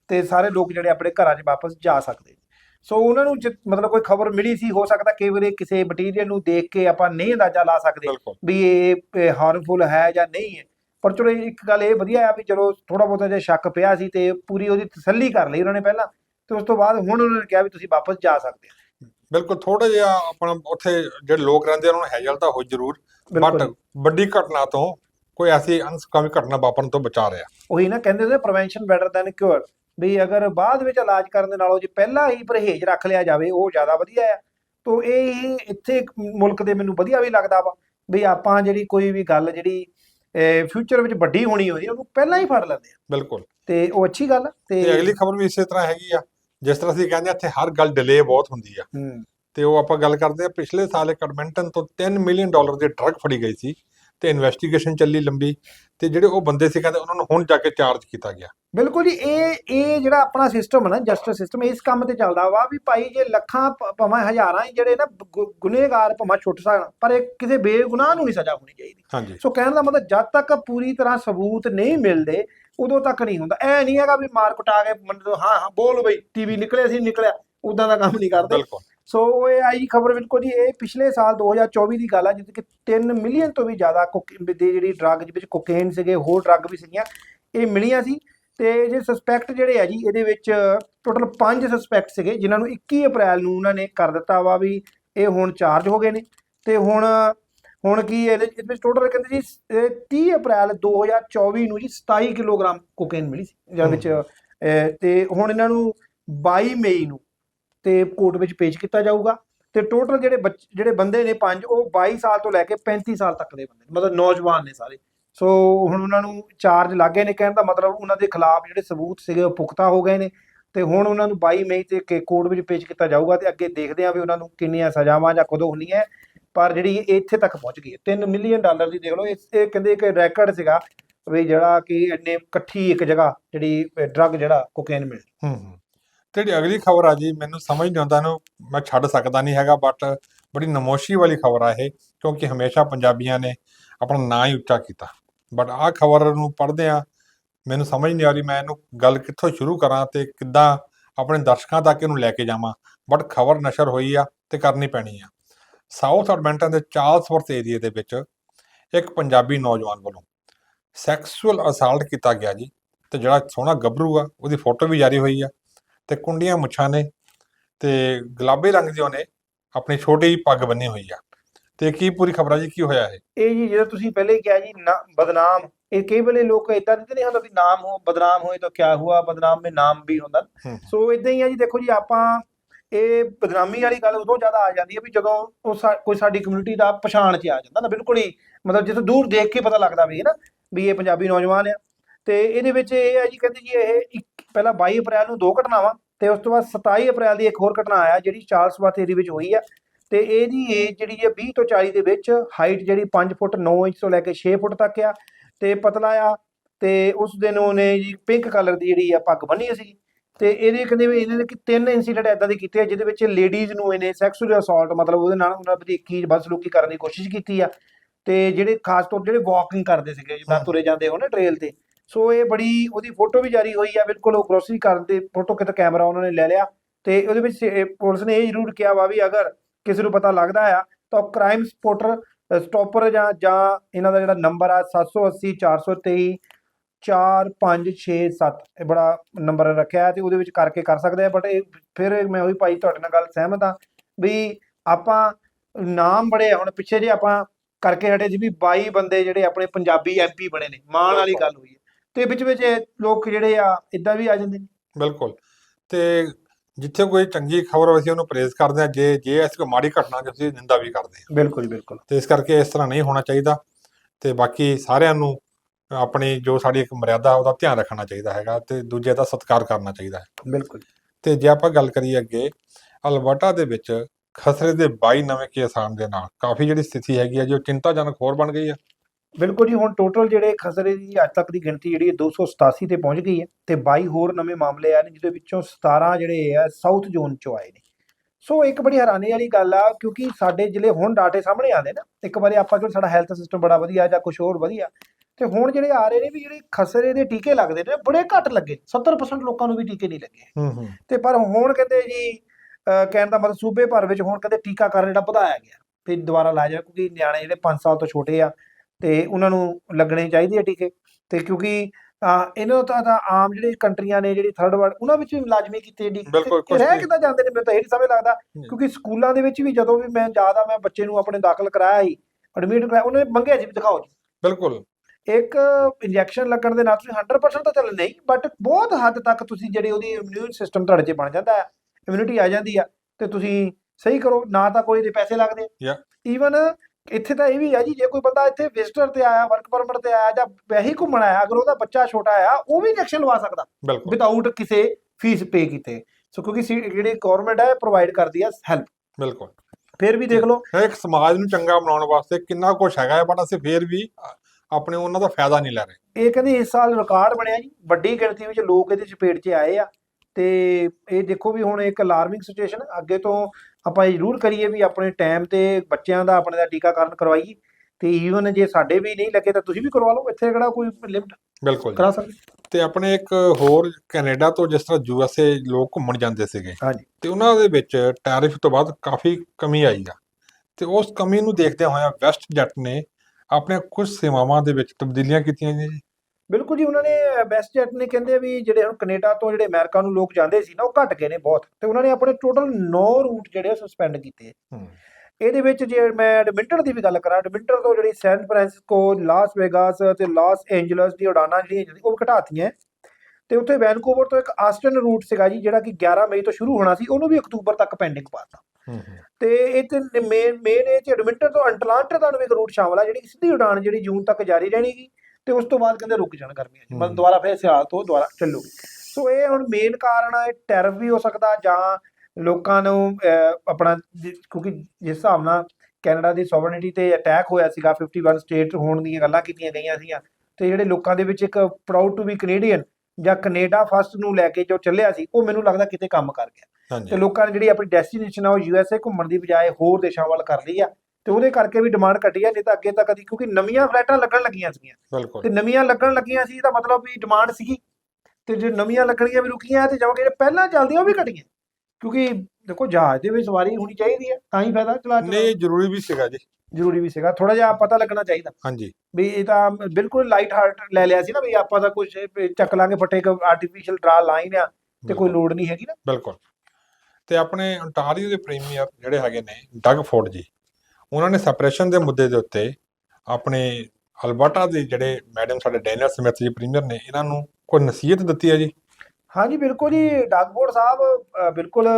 ਤੇ ਸਾਰੇ ਲੋਕ ਜਿਹੜੇ ਆਪਣੇ ਘਰਾਂ 'ਚ ਵਾਪਸ ਜਾ ਸਕਦੇ ਸੋ ਉਹਨਾਂ ਨੂੰ ਮਤਲਬ ਕੋਈ ਖਬਰ ਮਿਲੀ ਸੀ ਹੋ ਸਕਦਾ ਕਈ ਵਾਰੀ ਕਿਸੇ ਮਟੀਰੀਅਲ ਨੂੰ ਦੇਖ ਕੇ ਆਪਾਂ ਨਹੀਂ ਅੰਦਾਜ਼ਾ ਲਾ ਸਕਦੇ ਵੀ ਇਹ ਹਾਰਮਫੁਲ ਹੈ ਜਾਂ ਨਹੀਂ ਹੈ। ਪਰ ਚਲੋ ਇੱਕ ਗੱਲ ਇਹ ਵਧੀਆ ਆ ਵੀ ਚਲੋ ਥੋੜਾ ਬਹੁਤਾ ਜੇ ਸ਼ੱਕ ਪਿਆ ਸੀ ਤੇ ਪੂਰੀ ਉਹਦੀ ਤਸੱਲੀ ਕਰ ਲਈ ਉਹਨਾਂ ਨੇ ਪਹਿਲਾਂ ਤੇ ਉਸ ਤੋਂ ਬਾਅਦ ਹੁਣ ਉਹਨਾਂ ਨੇ ਕਿਹਾ ਵੀ ਤੁਸੀਂ ਵਾਪਸ ਜਾ ਸਕਦੇ ਹੋ। ਬਿਲਕੁਲ ਥੋੜਾ ਜਿਹਾ ਆਪਣਾ ਉੱਥੇ ਜਿਹੜੇ ਲੋਕ ਰਹਿੰਦੇ ਉਹਨਾਂ ਨੂੰ ਹੈਜਲ ਤਾਂ ਹੋ ਜ਼ਰੂਰ ਬਟ ਵੱਡੀ ਘਟਨਾ ਤੋਂ ਕੋਈ ਐਸੀ ਅਨਸਕਾਮੀ ਘਟਨਾ ਵਾਪਰਨ ਤੋਂ ਬਚਾ ਰਿਹਾ। ਉਹੀ ਨਾ ਕਹਿੰਦੇ ਨੇ ਪ੍ਰੀਵੈਂਸ਼ਨ ਬੈਟਰ ਦੈਨ ਕਿਉਰ ਵੀ ਅਗਰ ਬਾਅਦ ਵਿੱਚ ਇਲਾਜ ਕਰਨ ਦੇ ਨਾਲੋਂ ਜੇ ਪਹਿਲਾਂ ਹੀ ਪਰਹੇਜ਼ ਰੱਖ ਲਿਆ ਜਾਵੇ ਉਹ ਜ਼ਿਆਦਾ ਵਧੀਆ ਆ। ਤੋ ਇਹ ਇੱਥੇ ਮੁਲਕ ਦੇ ਮੈਨੂੰ ਵਧੀਆ ਵੀ ਲੱਗਦਾ ਵਾ ਵੀ ਆਪਾਂ ਜਿਹੜੀ ਕੋਈ ਵੀ ਗੱਲ ਜਿਹੜੀ ਫਿਊਚਰ ਵਿੱਚ ਵੱਡੀ ਹੋਣੀ ਹੋਈ ਉਹਨੂੰ ਪਹਿਲਾਂ ਹੀ ਫੜ ਲੈਂਦੇ ਆ। ਬਿਲਕੁਲ। ਤੇ ਉਹ ਅੱਛੀ ਗੱਲ ਤੇ ਅਗਲੀ ਖਬਰ ਵੀ ਇਸੇ ਤਰ੍ਹਾਂ ਹੈਗੀ ਆ ਜਿਸ ਤਰ੍ਹਾਂ ਅਸੀਂ ਕਹਿੰਦੇ ਇੱਥੇ ਹਰ ਗੱਲ ਡਿਲੇ ਬਹੁਤ ਹੁੰਦੀ ਆ। ਹੂੰ। ਤੇ ਉਹ ਆਪਾਂ ਗੱਲ ਕਰਦੇ ਆ ਪਿਛਲੇ ਸਾਲ ਇੱਕ ਐਡਮਿੰਟਨ ਤੋਂ 3 ਮਿਲੀਅਨ ਡਾਲਰ ਦੀ ਡਰੱਗ ਫੜੀ ਗਈ ਸੀ। ਤੇ ਇਨਵੈਸਟੀਗੇਸ਼ਨ ਚੱਲੀ ਲੰਬੀ ਤੇ ਜਿਹੜੇ ਉਹ ਬੰਦੇ ਸੀ ਕਹਿੰਦੇ ਉਹਨਾਂ ਨੂੰ ਹੁਣ ਜਾ ਕੇ ਚਾਰਜ ਕੀਤਾ ਗਿਆ। ਬਿਲਕੁਲ ਜੀ ਇਹ ਇਹ ਜਿਹੜਾ ਆਪਣਾ ਸਿਸਟਮ ਹੈ ਨਾ ਜਸਟਿਸ ਸਿਸਟਮ ਇਸ ਕੰਮ ਤੇ ਚੱਲਦਾ ਵਾ ਵੀ ਭਾਈ ਜੇ ਲੱਖਾਂ ਭਾਵੇਂ ਹਜ਼ਾਰਾਂ ਹੀ ਜਿਹੜੇ ਨਾ ਗੁਨੇਗਾਰ ਭਾਵੇਂ ਛੁੱਟ ਸਕਣ ਪਰ ਇਹ ਕਿਸੇ ਬੇਗੁਨਾਹ ਨੂੰ ਨਹੀਂ ਸਜ਼ਾ ਹੋਣੀ ਚਾਹੀਦੀ। ਹਾਂਜੀ। ਸੋ ਕਹਿਣ ਦਾ ਮਤਲਬ ਜਦ ਤੱਕ ਪੂਰੀ ਤਰ੍ਹਾਂ ਸਬੂਤ ਨਹੀਂ ਮਿਲਦੇ ਉਦੋਂ ਤੱਕ ਨਹੀਂ ਹੁੰਦਾ। ਐ ਨਹੀਂ ਹੈਗਾ ਵੀ ਮਾਰ ਕੁਟਾ ਕੇ ਹਾਂ ਹਾਂ ਬੋਲ ਬਈ ਟੀਵੀ ਨਿਕਲਿਆ ਸੀ ਨਿਕਲਿਆ ਉਦਾਂ ਦਾ ਕੰਮ ਨਹੀਂ ਕਰਦੇ। ਬਿਲਕੁਲ। ਸੋ ਇਹ ਆਈ ਖਬਰ ਬਿਲਕੁਲ ਜੀ ਇਹ ਪਿਛਲੇ ਸਾਲ 2024 ਦੀ ਗੱਲ ਆ ਜਿੱਥੇ ਕਿ 3 ਮਿਲੀਅਨ ਤੋਂ ਵੀ ਜ਼ਿਆਦਾ ਕੋਕੇ- ਦੇ ਜਿਹੜੀ ਡਰੱਗ ਵਿੱਚ ਕੋਕੇਨ ਸੀਗੇ ਹੋਰ ਡਰੱਗ ਵੀ ਸੀਗੀਆਂ ਇਹ ਮਿਲੀਆਂ ਸੀ। ਤੇ ਜੇ ਸਸਪੈਕਟ ਜਿਹੜੇ ਆ ਜੀ ਇਹਦੇ ਵਿੱਚ ਟੋਟਲ 5 ਸਸਪੈਕਟ ਸੀਗੇ ਜਿਨ੍ਹਾਂ ਨੂੰ 21 ਅਪ੍ਰੈਲ ਨੂੰ ਉਹਨਾਂ ਨੇ ਕਰ ਦਿੱਤਾ ਵਾ ਵੀ ਇਹ ਹੁਣ ਚਾਰਜ ਹੋ ਗਏ ਨੇ। ਤੇ ਹੁਣ ਹੁਣ ਕੀ ਇਹਦੇ ਇਹਦੇ ਵਿੱਚ ਟੋਟਲ ਕਹਿੰਦੇ ਜੀ ਇਹ 30 ਅਪ੍ਰੈਲ 2024 ਨੂੰ ਜੀ 27 ਕਿਲੋਗ੍ਰਾਮ ਕੋਕੇਨ ਮਿਲੀ ਸੀ ਜਿਹਦੇ ਵਿੱਚ ਤੇ ਹੁਣ ਇਹਨਾਂ ਨੂੰ 22 ਮਈ ਨੂੰ ਤੇ ਕੋਰਟ ਵਿੱਚ ਪੇਸ਼ ਕੀਤਾ ਜਾਊਗਾ। ਤੇ ਟੋਟਲ ਜਿਹੜੇ ਬੱਚ- ਜਿਹੜੇ ਬੰਦੇ ਨੇ ਪੰਜ ਉਹ 22 ਸਾਲ ਤੋਂ ਲੈ ਕੇ 35 ਸਾਲ ਤੱਕ ਦੇ ਬੰਦੇ ਨੇ, ਮਤਲਬ ਨੌਜਵਾਨ ਨੇ ਸਾਰੇ। ਸੋ ਹੁਣ ਉਹਨਾਂ ਨੂੰ ਚਾਰਜ ਲੱਗੇ ਨੇ ਕਹਿਣ ਦਾ ਮਤਲਬ ਉਹਨਾਂ ਦੇ ਖਿਲਾਫ ਜਿਹੜੇ ਸਬੂਤ ਸੀਗੇ ਉਹ ਪੁਖਤਾ ਹੋ ਗਏ ਨੇ। ਤੇ ਹੁਣ ਉਹਨਾਂ ਨੂੰ 22 ਮਈ ਤੇ ਕੇ ਕੋਰਟ ਵਿੱਚ ਪੇਸ਼ ਕੀਤਾ ਜਾਊਗਾ ਤੇ ਅੱਗੇ ਦੇਖਦੇ ਆ ਵੀ ਉਹਨਾਂ ਨੂੰ ਕਿੰਨੀਆਂ ਸਜ਼ਾਵਾਂ ਜਾਂ ਕਦੋਂ ਹੁੰਦੀਆਂ। ਪਰ ਜਿਹੜੀ ਇਹ ਇੱਥੇ ਤੱਕ ਪਹੁੰਚ ਗਈ ਹੈ 3 ਮਿਲੀਅਨ ਡਾਲਰ ਦੀ ਦੇਖ ਲਓ ਇਹ ਇਹ ਕਹਿੰਦੇ ਕਿ ਰੈਕੋਰਡ ਸੀਗਾ ਵੀ ਜਿਹੜਾ ਕਿ ਇੰਨੇ ਇਕੱਠੀ ਇੱਕ ਜਗ੍ਹਾ ਜਿਹੜੀ ਡਰੱਗ ਜਿਹੜਾ ਕੋਕੇਨ ਮਿਲ ਹੂੰ। ਤੇ ਜਿਹੜੀ ਅਗਲੀ ਖਬਰ ਆ ਜੀ, ਮੈਨੂੰ ਸਮਝ ਨਹੀਂ ਆਉਂਦਾ, ਇਹਨੂੰ ਮੈਂ ਛੱਡ ਸਕਦਾ ਨਹੀਂ ਹੈਗਾ ਬਟ ਬੜੀ ਨਮੋਸ਼ੀ ਵਾਲੀ ਖਬਰ ਆ ਇਹ, ਕਿਉਂਕਿ ਹਮੇਸ਼ਾ ਪੰਜਾਬੀਆਂ ਨੇ ਆਪਣਾ ਨਾਂ ਹੀ ਉੱਚਾ ਕੀਤਾ। ਬਟ ਆਹ ਖਬਰ ਨੂੰ ਪੜ੍ਹਦੇ ਆ, ਮੈਨੂੰ ਸਮਝ ਨਹੀਂ ਆ ਰਹੀ, ਮੈਂ ਇਹਨੂੰ ਗੱਲ ਕਿੱਥੋਂ ਸ਼ੁਰੂ ਕਰਾਂ ਤੇ ਕਿੱਦਾਂ ਆਪਣੇ ਦਰਸ਼ਕਾਂ ਤੱਕ ਇਹਨੂੰ ਲੈ ਕੇ ਜਾਵਾਂ। ਬਟ ਖਬਰ ਨਸ਼ਰ ਹੋਈ ਆ ਤੇ ਕਰਨੀ ਪੈਣੀ ਆ। ਸਾਊਥ ਅਡਮੈਂਟਨ ਦੇ ਚਾਰਲਸਵਰਥ ਏਰੀਆ ਦੇ ਵਿੱਚ ਇੱਕ ਪੰਜਾਬੀ ਨੌਜਵਾਨ ਵੱਲੋਂ ਸੈਕਸੁਅਲ ਅਸਾਲਟ ਕੀਤਾ ਗਿਆ ਜੀ, ਤੇ ਜਿਹੜਾ ਸੋਹਣਾ ਗੱਭਰੂ ਆ, ਉਹਦੀ ਫੋਟੋ ਵੀ ਜਾਰੀ ਹੋਈ ਆ। ਤੇ ਕੁੰਡੀਆਂ ਮੁੱਛਾਂ ਨੇ ਤੇ ਗੁਲਾਬੀ ਰੰਗ ਦੀ ਉਹਨੇ ਆਪਣੀ ਛੋਟੀ ਜਿਹੀ ਪੱਗ ਬੰਨੀ ਹੋਈ ਆ। ਤੇ ਕੀ ਪੂਰੀ ਖਬਰ ਆ ਜੀ ਕੀ ਹੋਇਆ ਇਹ? ਇਹ ਜੀ ਜਿਹੜਾ ਤੁਸੀਂ ਪਹਿਲੇ ਹੀ ਕਿਹਾ ਜੀ ਨਾ- ਬਦਨਾਮ। ਇਹ ਕਈ ਵੇਲੇ ਲੋਕ ਇਦਾਂ ਦੇ ਨਹੀਂ ਹੁੰਦਾ ਵੀ ਨਾਮ ਹੋ ਬਦਨਾਮ ਹੋਏ ਤਾਂ ਕਿਆ ਹੁਆ ਬਦਨਾਮ ਮੇ ਨਾਮ ਵੀ ਹੁੰਦਾ। ਸੋ ਇਦਾਂ ਹੀ ਆ ਜੀ ਦੇਖੋ ਜੀ ਆਪਾਂ ਇਹ ਬਦਨਾਮੀ ਵਾਲੀ ਗੱਲ ਉਦੋਂ ਜ਼ਿਆਦਾ ਆ ਜਾਂਦੀ ਹੈ ਵੀ ਜਦੋਂ ਉਹ ਸਾ- ਕੋਈ ਸਾਡੀ ਕਮਿਊਨਿਟੀ ਦਾ ਪਛਾਣ 'ਚ ਆ ਜਾਂਦਾ ਨਾ ਬਿਲਕੁਲ ਹੀ। ਮਤਲਬ ਜਿੱਥੇ ਦੂਰ ਦੇਖ ਕੇ ਪਤਾ ਲੱਗਦਾ ਵੀ ਹੈ ਨਾ ਵੀ ਇਹ ਪੰਜਾਬੀ ਨੌਜਵਾਨ ਆ। ਤੇ ਇਹਦੇ ਵਿੱਚ ਇਹ ਹੈ ਜੀ ਕਹਿੰਦੇ ਜੀ ਇਹ ਇੱਕ- ਪਹਿਲਾਂ 22 ਅਪ੍ਰੈਲ ਨੂੰ ਦੋ ਘਟਨਾਵਾਂ ਤੇ ਉਸ ਤੋਂ ਬਾਅਦ 27 ਅਪ੍ਰੈਲ ਦੀ ਇੱਕ ਹੋਰ ਘਟਨਾ ਆਇਆ ਜਿਹੜੀ ਚਾਰਲਸਵਰਥ ਏਰੀਆ ਵਿੱਚ ਹੋਈ ਆ। ਤੇ ਇਹਦੀ ਏਜ ਜਿਹੜੀ ਹੈ 20 ਤੋਂ 40 ਦੇ ਵਿੱਚ ਹਾਈਟ ਜਿਹੜੀ 5 ਫੁੱਟ 9 ਇੰਚ ਤੋਂ ਲੈ ਕੇ 6 ਫੁੱਟ ਤੱਕ ਆ ਤੇ ਪਤਲਾ ਆ ਤੇ ਉਸ ਦਿਨ ਉਹਨੇ ਜੀ ਪਿੰਕ ਕਲਰ ਦੀ ਜਿਹੜੀ ਆ ਪੱਗ ਬੰਨੀ ਸੀ ਤੇ ਇਹਦੇ ਕਹਿੰਦੇ ਵੀ ਇਹਨਾਂ ਨੇ ਕਿ ਤਿੰਨ ਇਨਸੀਡੈਂਟ ਐਦਾਂ ਦੇ ਕੀਤੇ ਆ ਜਿਹਦੇ ਵਿੱਚ ਲੇਡੀਜ਼ ਨੂੰ ਇਹਨੇ ਸੈਕਸੁਅਲ ਅਸੌਲਟ ਮਤਲਬ ਉਹਦੇ ਨਾਲ ਉਹਨਾਂ ਦੀ ਕੀ ਬਦਸਲੂਕੀ ਕਰਨ ਦੀ ਕੋਸ਼ਿਸ਼ ਕੀਤੀ ਆ। ਤੇ ਜਿਹੜੇ ਖਾਸ ਤੌਰ ਜਿਹੜੇ ਵਾਕਿੰਗ ਕਰਦੇ ਸੀਗੇ ਜਿੱਦਾਂ ਹਾਂ। ਤੁਰੇ ਜਾਂਦੇ ਹੋ ਨਾ ਟ੍ਰੇਲ ਤੇ। ਸੋ ਇਹ ਬੜੀ ਉਹਦੀ ਫੋਟੋ ਵੀ ਜਾਰੀ ਹੋਈ ਆ ਬਿਲਕੁਲ ਉਹ ਗ੍ਰੋਸਰੀ ਕਰਨ ਦੇ ਫੋਟੋ ਕਿਤੇ ਕੈਮਰਾ ਉਹਨਾਂ ਨੇ ਲੈ ਲਿਆ। ਤੇ ਉਹਦੇ ਵਿੱਚ ਪੁਲਿਸ ਨੇ ਇਹ ਜ਼ਰੂਰ ਕਿਹਾ ਵਾ ਵੀ ਅਗਰ ਕਿਸੇ ਨੂੰ ਪਤਾ ਲੱਗਦਾ ਆ ਤਾਂ ਕ੍ਰਾਈਮ ਸਪੋਟਰ ਸਟਾਪਰ ਜਾਂ ਜਾਂ ਇਹਨਾਂ ਦਾ ਜਿਹੜਾ ਨੰਬਰ ਆ 780 423 4567 ਇਹ ਬੜਾ ਨੰਬਰ ਰੱਖਿਆ ਤੇ ਉਹਦੇ ਵਿੱਚ ਕਰਕੇ ਕਰ ਸਕਦੇ ਆ ਬਟ ਇਹ ਫਿਰ ਮੈਂ ਉਹੀ ਭਾਈ ਤੁਹਾਡੇ ਨਾਲ ਗੱਲ ਸਹਿਮਤ ਆ ਵੀ ਆਪਾਂ ਨਾਮ ਬੜੇ ਹੁਣ ਪਿੱਛੇ ਜੇ ਆਪਾਂ ਕਰਕੇ ਹਟੇ ਸੀ ਵੀ 22 ਬੰਦੇ ਜਿਹੜੇ ਆਪਣੇ ਪੰਜਾਬੀ ਐਮਪੀ ਬਣੇ ਨੇ ਮਾਣ ਵਾਲੀ ਗੱਲ ਹੋਈ ਤੇ ਵਿੱਚ ਵਿੱਚ ਇਹ ਲੋਕ ਜਿਹੜੇ ਆ ਇਦਾਂ ਵੀ ਆ ਜਾਂਦੇ ਨੇ। ਬਿਲਕੁਲ। ਤੇ ਜਿੱਥੇ ਕੋਈ ਚੰਗੀ ਖਬਰ ਹੋਵੇ ਅਸੀਂ ਉਹਨੂੰ ਪ੍ਰੇਜ਼ ਕਰਦੇ ਆ ਜੇ ਜੇ ਅਸੀਂ ਕੋਈ ਮਾੜੀ ਘਟਨਾ ਦੀ ਅਸੀਂ ਨਿੰਦਾ ਵੀ ਕਰਦੇ ਆ ਬਿਲਕੁਲ ਬਿਲਕੁਲ। ਤੇ ਇਸ ਕਰਕੇ ਇਸ ਤਰ੍ਹਾਂ ਨਹੀਂ ਹੋਣਾ ਚਾਹੀਦਾ। ਤੇ ਬਾਕੀ ਸਾਰਿਆਂ ਨੂੰ ਆਪਣੀ ਜੋ ਸਾਡੀ ਇੱਕ ਮਰਿਆਦਾ ਉਹਦਾ ਧਿਆਨ ਰੱਖਣਾ ਚਾਹੀਦਾ ਹੈਗਾ ਤੇ ਦੂਜੇ ਦਾ ਸਤਿਕਾਰ ਕਰਨਾ ਚਾਹੀਦਾ ਹੈ। ਬਿਲਕੁਲ। ਤੇ ਜੇ ਆਪਾਂ ਗੱਲ ਕਰੀਏ ਅੱਗੇ ਅਲਬਰਟਾ ਦੇ ਵਿੱਚ ਖਸਰੇ ਦੇ 22 ਨਵੇਂ ਕੇਸ ਆਉਣ ਦੇ ਨਾਲ ਕਾਫੀ ਜਿਹੜੀ ਸਥਿਤੀ ਹੈਗੀ ਆ ਜੋ ਚਿੰਤਾਜਨਕ ਹੋਰ ਬਣ ਗਈ ਆ। ਬਿਲਕੁਲ ਜੀ ਹੁਣ ਟੋਟਲ ਜਿਹੜੇ ਖਸਰੇ ਦੀ ਅੱਜ ਤੱਕ ਦੀ ਗਿਣਤੀ ਜਿਹੜੀ ਹੈ 287 ਤੇ ਪਹੁੰਚ ਗਈ ਹੈ ਤੇ 22 ਹੋਰ ਨਵੇਂ ਮਾਮਲੇ ਆਏ ਨੇ ਜਿਹਦੇ ਵਿੱਚੋਂ 17 ਜਿਹੜੇ ਆ ਸਾਊਥ ਜ਼ੋਨ ਚੋਂ ਆਏ ਨੇ। ਸੋ ਇੱਕ ਬੜੀ ਹੈਰਾਨੀ ਵਾਲੀ ਗੱਲ ਆ ਕਿਉਂਕਿ ਸਾਡੇ ਜ਼ਿਲ੍ਹੇ ਹੁਣ ਡਾਟੇ ਸਾਹਮਣੇ ਆਉਂਦੇ ਨਾ ਇੱਕ ਵਾਰੀ ਆਪਾਂ ਕਿ ਸਾਡਾ ਹੈਲਥ ਸਿਸਟਮ ਬੜਾ ਵਧੀਆ ਜਾਂ ਕੁਝ ਹੋਰ ਵਧੀਆ ਤੇ ਹੁਣ ਜਿਹੜੇ ਆ ਰਹੇ ਨੇ ਵੀ ਜਿਹੜੇ ਖਸਰੇ ਦੇ ਟੀਕੇ ਲੱਗਦੇ ਨੇ ਬੜੇ ਘੱਟ ਲੱਗੇ 70% ਲੋਕਾਂ ਨੂੰ ਵੀ ਟੀਕੇ ਨਹੀਂ ਲੱਗੇ। ਤੇ ਪਰ ਹੁਣ ਕਹਿੰਦੇ ਜੀ ਕਹਿਣ ਦਾ ਮਤਲਬ ਸੂਬੇ ਭਰ ਵਿੱਚ ਹੁਣ ਕਹਿੰਦੇ ਟੀਕਾਕਰਨ ਜਿਹੜਾ ਵਧਾਇਆ ਗਿਆ ਤੇ ਦੁਬਾਰਾ ਲਾਇਆ ਜਾਵੇ ਕਿਉਂਕਿ ਨਿਆਣੇ ਜਿਹੜੇ 5 ਸਾਲ ਤੋਂ ਛੋਟੇ ਆ ਤੇ ਉਹਨਾਂ ਨੂੰ ਲੱਗਣੇ ਚਾਹੀਦੇ ਆ ਟੀਕੇ। ਤੇ ਕਿਉਂਕਿ ਇਹਨਾਂ ਤਾਂ ਤਾਂ ਆਮ ਜਿਹੜੇ ਕੰਟਰੀਆਂ ਨੇ ਜਿਹੜੀ ਥਰਡ ਵਰਲਡ ਉਹਨਾਂ ਵਿੱਚ ਵੀ ਲਾਜ਼ਮੀ ਕੀਤੇ ਕੁਛ ਰਹਿ। ਕਿੱਦਾਂ ਜਾਂਦੇ ਨੇ ਮੈਨੂੰ ਤਾਂ ਇਹ ਨਹੀਂ ਸਮਝ ਲੱਗਦਾ। ਕਿਉਂਕਿ ਸਕੂਲਾਂ ਦੇ ਵਿੱਚ ਵੀ ਜਦੋਂ ਵੀ ਮੈਂ ਜ਼ਿਆਦਾ ਮੈਂ ਬੱਚੇ ਨੂੰ ਆਪਣੇ ਦਾਖਲ ਕਰਾਇਆ ਸੀ ਐਡਮਿਟ ਕਰਾਇਆ ਉਹਨੇ ਮੰਗਿਆ ਵੀ ਦਿਖਾਓ ਜੀ। ਬਿਲਕੁਲ। ਇੱਕ ਇੰਜੈਕਸ਼ਨ ਲੱਗਣ ਦੇ ਨਾਲ ਤੁਸੀਂ 100% ਤਾਂ ਚੱਲ ਨਹੀਂ ਬਟ ਬਹੁਤ ਹੱਦ ਤੱਕ ਤੁਸੀਂ ਜਿਹੜੇ ਉਹਦੀ ਇਮਿਊਨ ਸਿਸਟਮ ਤੁਹਾਡੇ 'ਚ ਬਣ ਜਾਂਦਾ ਹੈ ਇਮਿਊਨਿਟੀ ਆ ਜਾਂਦੀ ਆ ਤੇ ਤੁਸੀਂ ਸਹੀ ਕਰੋ ਨਾ ਤਾਂ ਕੋਈ ਦੇ ਪੈਸੇ ਲੱਗਦੇ Yeah. ਈਵਨ ਇੱਥੇ ਤਾਂ ਇਹ ਵੀ ਆ ਜੀ ਜੇ ਕੋਈ ਬੰਦਾ ਇੱਥੇ ਵਿਜ਼ਟਰ ਤੇ ਆਇਆ ਵਰਕ ਪਰਮਿਟ ਤੇ ਆਇਆ ਜਾਂ ਵੈਸੇ ਹੀ ਘੁੰਮਣ ਆਇਆ ਅਗਰ ਉਹਦਾ ਬੱਚਾ ਛੋਟਾ ਆ ਉਹ ਵੀ ਇੰਜੈਕਸ਼ਨ ਲਵਾ ਸਕਦਾ ਵਿਦਆਊਟ ਕਿਸੇ ਫੀਸ ਪੇ ਕੀਤੇ। ਸੋ ਕਿਉਂਕਿ ਜਿਹੜੀ ਗਵਰਨਮੈਂਟ ਹੈ ਪ੍ਰੋਵਾਈਡ ਕਰਦੀ ਆ ਹੈਲਪ ਬਿਲਕੁਲ। ਫਿਰ ਵੀ ਦੇਖ ਲਓ। ਇੱਕ ਸਮਾਜ ਨੂੰ ਚੰਗਾ ਬਣਾਉਣ ਵਾਸਤੇ ਕਿੰਨਾ ਕੁਝ ਹੈਗਾ ਹੈ ਬਟ ਅਸੀਂ ਫੇਰ ਵੀ ਆਪਣੇ ਉਹਨਾਂ ਦਾ ਫਾਇਦਾ ਨਹੀਂ ਲੈ ਰਹੇ। ਇਹ ਕਹਿੰਦੇ ਇਸ ਸਾਲ ਰਿਕਾਰਡ ਬਣਿਆ ਜੀ ਵੱਡੀ ਗਿਣਤੀ ਵਿੱਚ ਲੋਕ ਇਹਦੇ ਚਪੇਟ 'ਚ ਆਏ ਆ। ਤੇ ਇਹ ਦੇਖੋ ਵੀ ਹੁਣ ਇੱਕ ਅਲਾਰਮਿੰਗ ਸਿਚੁਏਸ਼ਨ ਅੱਗੇ ਤੋਂ ਆਪਾਂ ਇਹ ਜ਼ਰੂਰ ਕਰੀਏ ਵੀ ਆਪਣੇ ਟਾਈਮ ਤੇ ਬੱਚਿਆਂ ਦਾ ਆਪਣੇ ਦਾ ਟੀਕਾਕਰਨ ਕਰਵਾਈਏ ਤੇ ਈਵਨ ਜੇ ਸਾਡੇ ਵੀ ਨਹੀਂ ਲੱਗੇ ਤਾਂ ਤੁਸੀਂ ਵੀ ਕਰਵਾ ਲਓ ਇੱਥੇ ਕਿਹੜਾ ਕੋਈ ਲਿਮਟ ਬਿਲਕੁਲ। ਕਰਾ ਸਕਦੇ? ਤੇ ਆਪਣੇ ਇੱਕ ਹੋਰ ਕੈਨੇਡਾ ਤੋਂ ਜਿਸ ਤਰ੍ਹਾਂ ਯੂਐਸਏ ਲੋਕ ਘੁੰਮਣ ਜਾਂਦੇ ਸੀਗੇ ਹਾਂਜੀ। ਤੇ ਉਹਨਾਂ ਦੇ ਵਿੱਚ ਟੈਰਿਫ ਤੋਂ ਬਾਅਦ ਕਾਫੀ ਕਮੀ ਆਈ ਆ। ਤੇ ਉਸ ਕਮੀ ਨੂੰ ਦੇਖਦਿਆਂ ਹੋਇਆਂ ਵੈਸਟ ਜੈਟ ਨੇ ਆਪਣੇ ਕੁਝ ਸੇਵਾਵਾਂ ਦੇ ਵਿੱਚ ਤਬਦੀਲੀਆਂ ਕੀਤੀਆਂ ਜੀ। ਬਿਲਕੁਲ ਜੀ ਉਹਨਾਂ ਨੇ ਬੈਸਟ ਜੈਟ ਨੇ ਕਹਿੰਦੇ ਵੀ ਜਿਹੜੇ ਹੁਣ ਕੈਨੇਡਾ ਤੋਂ ਜਿਹੜੇ ਅਮਰੀਕਾ ਨੂੰ ਲੋਕ ਜਾਂਦੇ ਸੀ ਨਾ ਉਹ ਘਟ ਗਏ ਨੇ ਬਹੁਤ। ਤੇ ਉਹਨਾਂ ਨੇ ਆਪਣੇ ਟੋਟਲ 9 ਰੂਟ ਜਿਹੜੇ ਸਸਪੈਂਡ ਕੀਤੇ ਇਹਦੇ ਵਿੱਚ ਜੇ ਮੈਂ ਐਡਮਿੰਟਨ ਦੀ ਵੀ ਗੱਲ ਕਰਾਂ ਐਡਮਿੰਟਨ ਤੋਂ ਜਿਹੜੀ ਸੈਨ ਫਰਾਂਸਿਸਕੋ ਲਾਸ ਵੇਗਾਸ ਤੇ ਲਾਸ ਐਂਜਲਸ ਦੀ ਉਡਾਨਾਂ ਜਿਹੜੀਆਂ ਉਹ ਘਟਾਤੀਆਂ। ਤੇ ਉੱਥੇ ਵੈਨਕੂਵਰ ਤੋਂ ਇੱਕ ਆਸਟਨ ਰੂਟ ਸੀਗਾ ਜੀ ਜਿਹੜਾ ਕਿ 11 ਮਈ ਤੋਂ ਸ਼ੁਰੂ ਹੋਣਾ ਸੀ ਉਹਨੂੰ ਵੀ ਅਕਤੂਬਰ ਤੱਕ ਪੈਂਡਿੰਗ ਪਾਤਾ। ਤੇ ਇਹ ਤੇ ਮੇਨ ਮੇਨ ਇਹ ਚ ਐਡਮਿੰਟਨ ਤੋਂ ਅੰਟਲਾਂਟਾ ਦਾ ਵੀ ਇੱਕ ਰੂਟ ਸ਼ਾਮਲ ਆ ਜਿਹੜੀ ਸਿੱਧੀ ਉਡਾਨ ਜਿਹੜੀ ਜੂਨ ਤੱਕ ਜਾਰੀ ਰਹਿਣੀਗੀ। ਤੇ ਉਸ ਤੋਂ ਬਾਅਦ ਕਹਿੰਦੇ ਰੁਕ ਜਾਣ ਗਰਮੀਆਂ 'ਚ। ਮਤਲਬ ਹੂੰ। ਦੁਬਾਰਾ ਫਿਰ ਸਿਆਲ ਤੋਂ ਦੁਬਾਰਾ ਚੱਲੂਗੀ। ਸੋ ਇਹ ਹੁਣ ਮੇਨ ਕਾਰਨ ਆ ਇਹ ਟੈਰਫ ਵੀ ਹੋ ਸਕਦਾ ਜਾਂ ਲੋਕਾਂ ਨੂੰ ਆਪਣਾ ਕਿਉਂਕਿ ਜਿਸ ਹਿਸਾਬ ਨਾਲ ਕੈਨੇਡਾ ਦੀ ਸੋਵਰਨਿਟੀ ਤੇ ਅਟੈਕ ਹੋਇਆ ਸੀਗਾ 51 ਸਟੇਟ ਹੋਣ ਦੀਆਂ ਗੱਲਾਂ ਕੀਤੀਆਂ ਗਈਆਂ ਸੀਗੀਆਂ ਤੇ ਜਿਹੜੇ ਲੋਕਾਂ ਦੇ ਵਿੱਚ ਇੱਕ ਪ੍ਰਾਊਡ ਟੂ ਬੀ ਕੈਨੇਡੀਅਨ ਜਾਂ ਕੈਨੇਡਾ ਫਸਟ ਨੂੰ ਲੈ ਕੇ ਜੋ ਚੱਲਿਆ ਸੀ ਉਹ ਮੈਨੂੰ ਲੱਗਦਾ ਕਿਤੇ ਕੰਮ ਕਰ ਗਿਆ। ਤੇ ਲੋਕਾਂ ਨੇ ਜਿਹੜੀ ਆਪਣੀ ਡੈਸਟੀਨੇਸ਼ਨ ਆ ਉਹ ਯੂਐਸਏ ਘੁੰਮਣ ਦੀ ਬਜਾਏ ਹੋਰ ਦੇਸ਼ਾਂ ਵੱਲ ਕਰ ਲਈ ਆ। ਤੇ ਉਹਦੇ ਕਰਕੇ ਵੀ ਡਿਮਾਂਡ ਘਟੀ ਆ ਨਹੀਂ ਤਾਂ ਅੱਗੇ ਤਾਂ ਕਦੀ ਕਿਉਂਕਿ ਨਵੀਆਂ ਫਲਾਈਟਾਂ ਲੱਗਣ ਲੱਗੀਆਂ ਸੀਗੀਆਂ। ਬਿਲਕੁਲ। ਤੇ ਨਵੀਆਂ ਲੱਗਣ ਲੱਗੀਆਂ ਸੀ ਤਾਂ ਮਤਲਬ ਵੀ ਡਿਮਾਂਡ ਸੀਗੀ। ਤੇ ਜੇ ਨਵੀਆਂ ਲੱਗਣੀਆਂ ਵੀ ਰੁਕੀਆਂ ਤੇ ਜਿਵੇਂ ਕਿ ਪਹਿਲਾਂ ਚੱਲਦੀਆਂ ਉਹ ਵੀ ਘਟੀਆਂ। ਕਿਉਂਕਿ ਦੇਖੋ ਜਹਾਜ਼ ਦੇ ਵਿੱਚ ਸਵਾਰੀ ਹੋਣੀ ਚਾਹੀਦੀ ਹੈ ਤਾਂ ਹੀ ਫਾਇਦਾ ਚਲਾ ਨਹੀਂ ਇਹ ਜ਼ਰੂਰੀ ਵੀ ਸੀਗਾ ਜੀ। ਜ਼ਰੂਰੀ ਵੀ ਸੀਗਾ। ਥੋੜਾ ਜਿਹਾ ਪਤਾ ਲੱਗਣਾ ਚਾਹੀਦਾ। ਹਾਂਜੀ। ਵੀ ਇਹ ਤਾਂ ਬਿਲਕੁਲ ਲਾਈਟ ਹਾਰਟ ਲੈ ਲਿਆ ਸੀ ਨਾ ਵੀ ਆਪਾਂ ਤਾਂ ਕੁਝ ਚੱਕ ਲਾਂਗੇ ਫੱਟੇ ਇੱਕ ਆਰਟੀਫੀਸ਼ੀਅਲ ਡਰਾ ਲਾਈਨ ਆ ਤੇ ਕੋਈ ਲੋੜ ਨਹੀਂ ਹੈਗੀ ਨਾ। ਬਿਲਕੁਲ। ਤੇ ਆਪਣੇ ontario ਦੇ ਪ੍ਰੀਮੀਅਰ ਜਿਹੜੇ ਹੈਗੇ ਨੇ ਡਗ ਫੋਰਡ ਜੀ। ਉਹਨਾਂ ਨੇ ਸੈਪਰੇਸ਼ਨ ਦੇ ਮੁੱਦੇ ਦੇ ਉੱਤੇ ਆਪਣੇ ਅਲਬਰਟਾ ਦੇ ਜਿਹੜੇ ਮੈਡਮ ਸਾਡੇ ਡੈਨੀਅਲ ਸਮਿਥ ਜੀ ਪ੍ਰੀਮੀਅਰ ਨੇ ਇਹਨਾਂ ਨੂੰ ਕੋਈ ਨਸੀਹਤ ਦਿੱਤੀ ਹੈ ਜੀ? ਹਾਂਜੀ ਬਿਲਕੁਲ ਜੀ। ਡਾਕਬੋਰਡ ਸਾਹਿਬ ਬਿਲਕੁਲ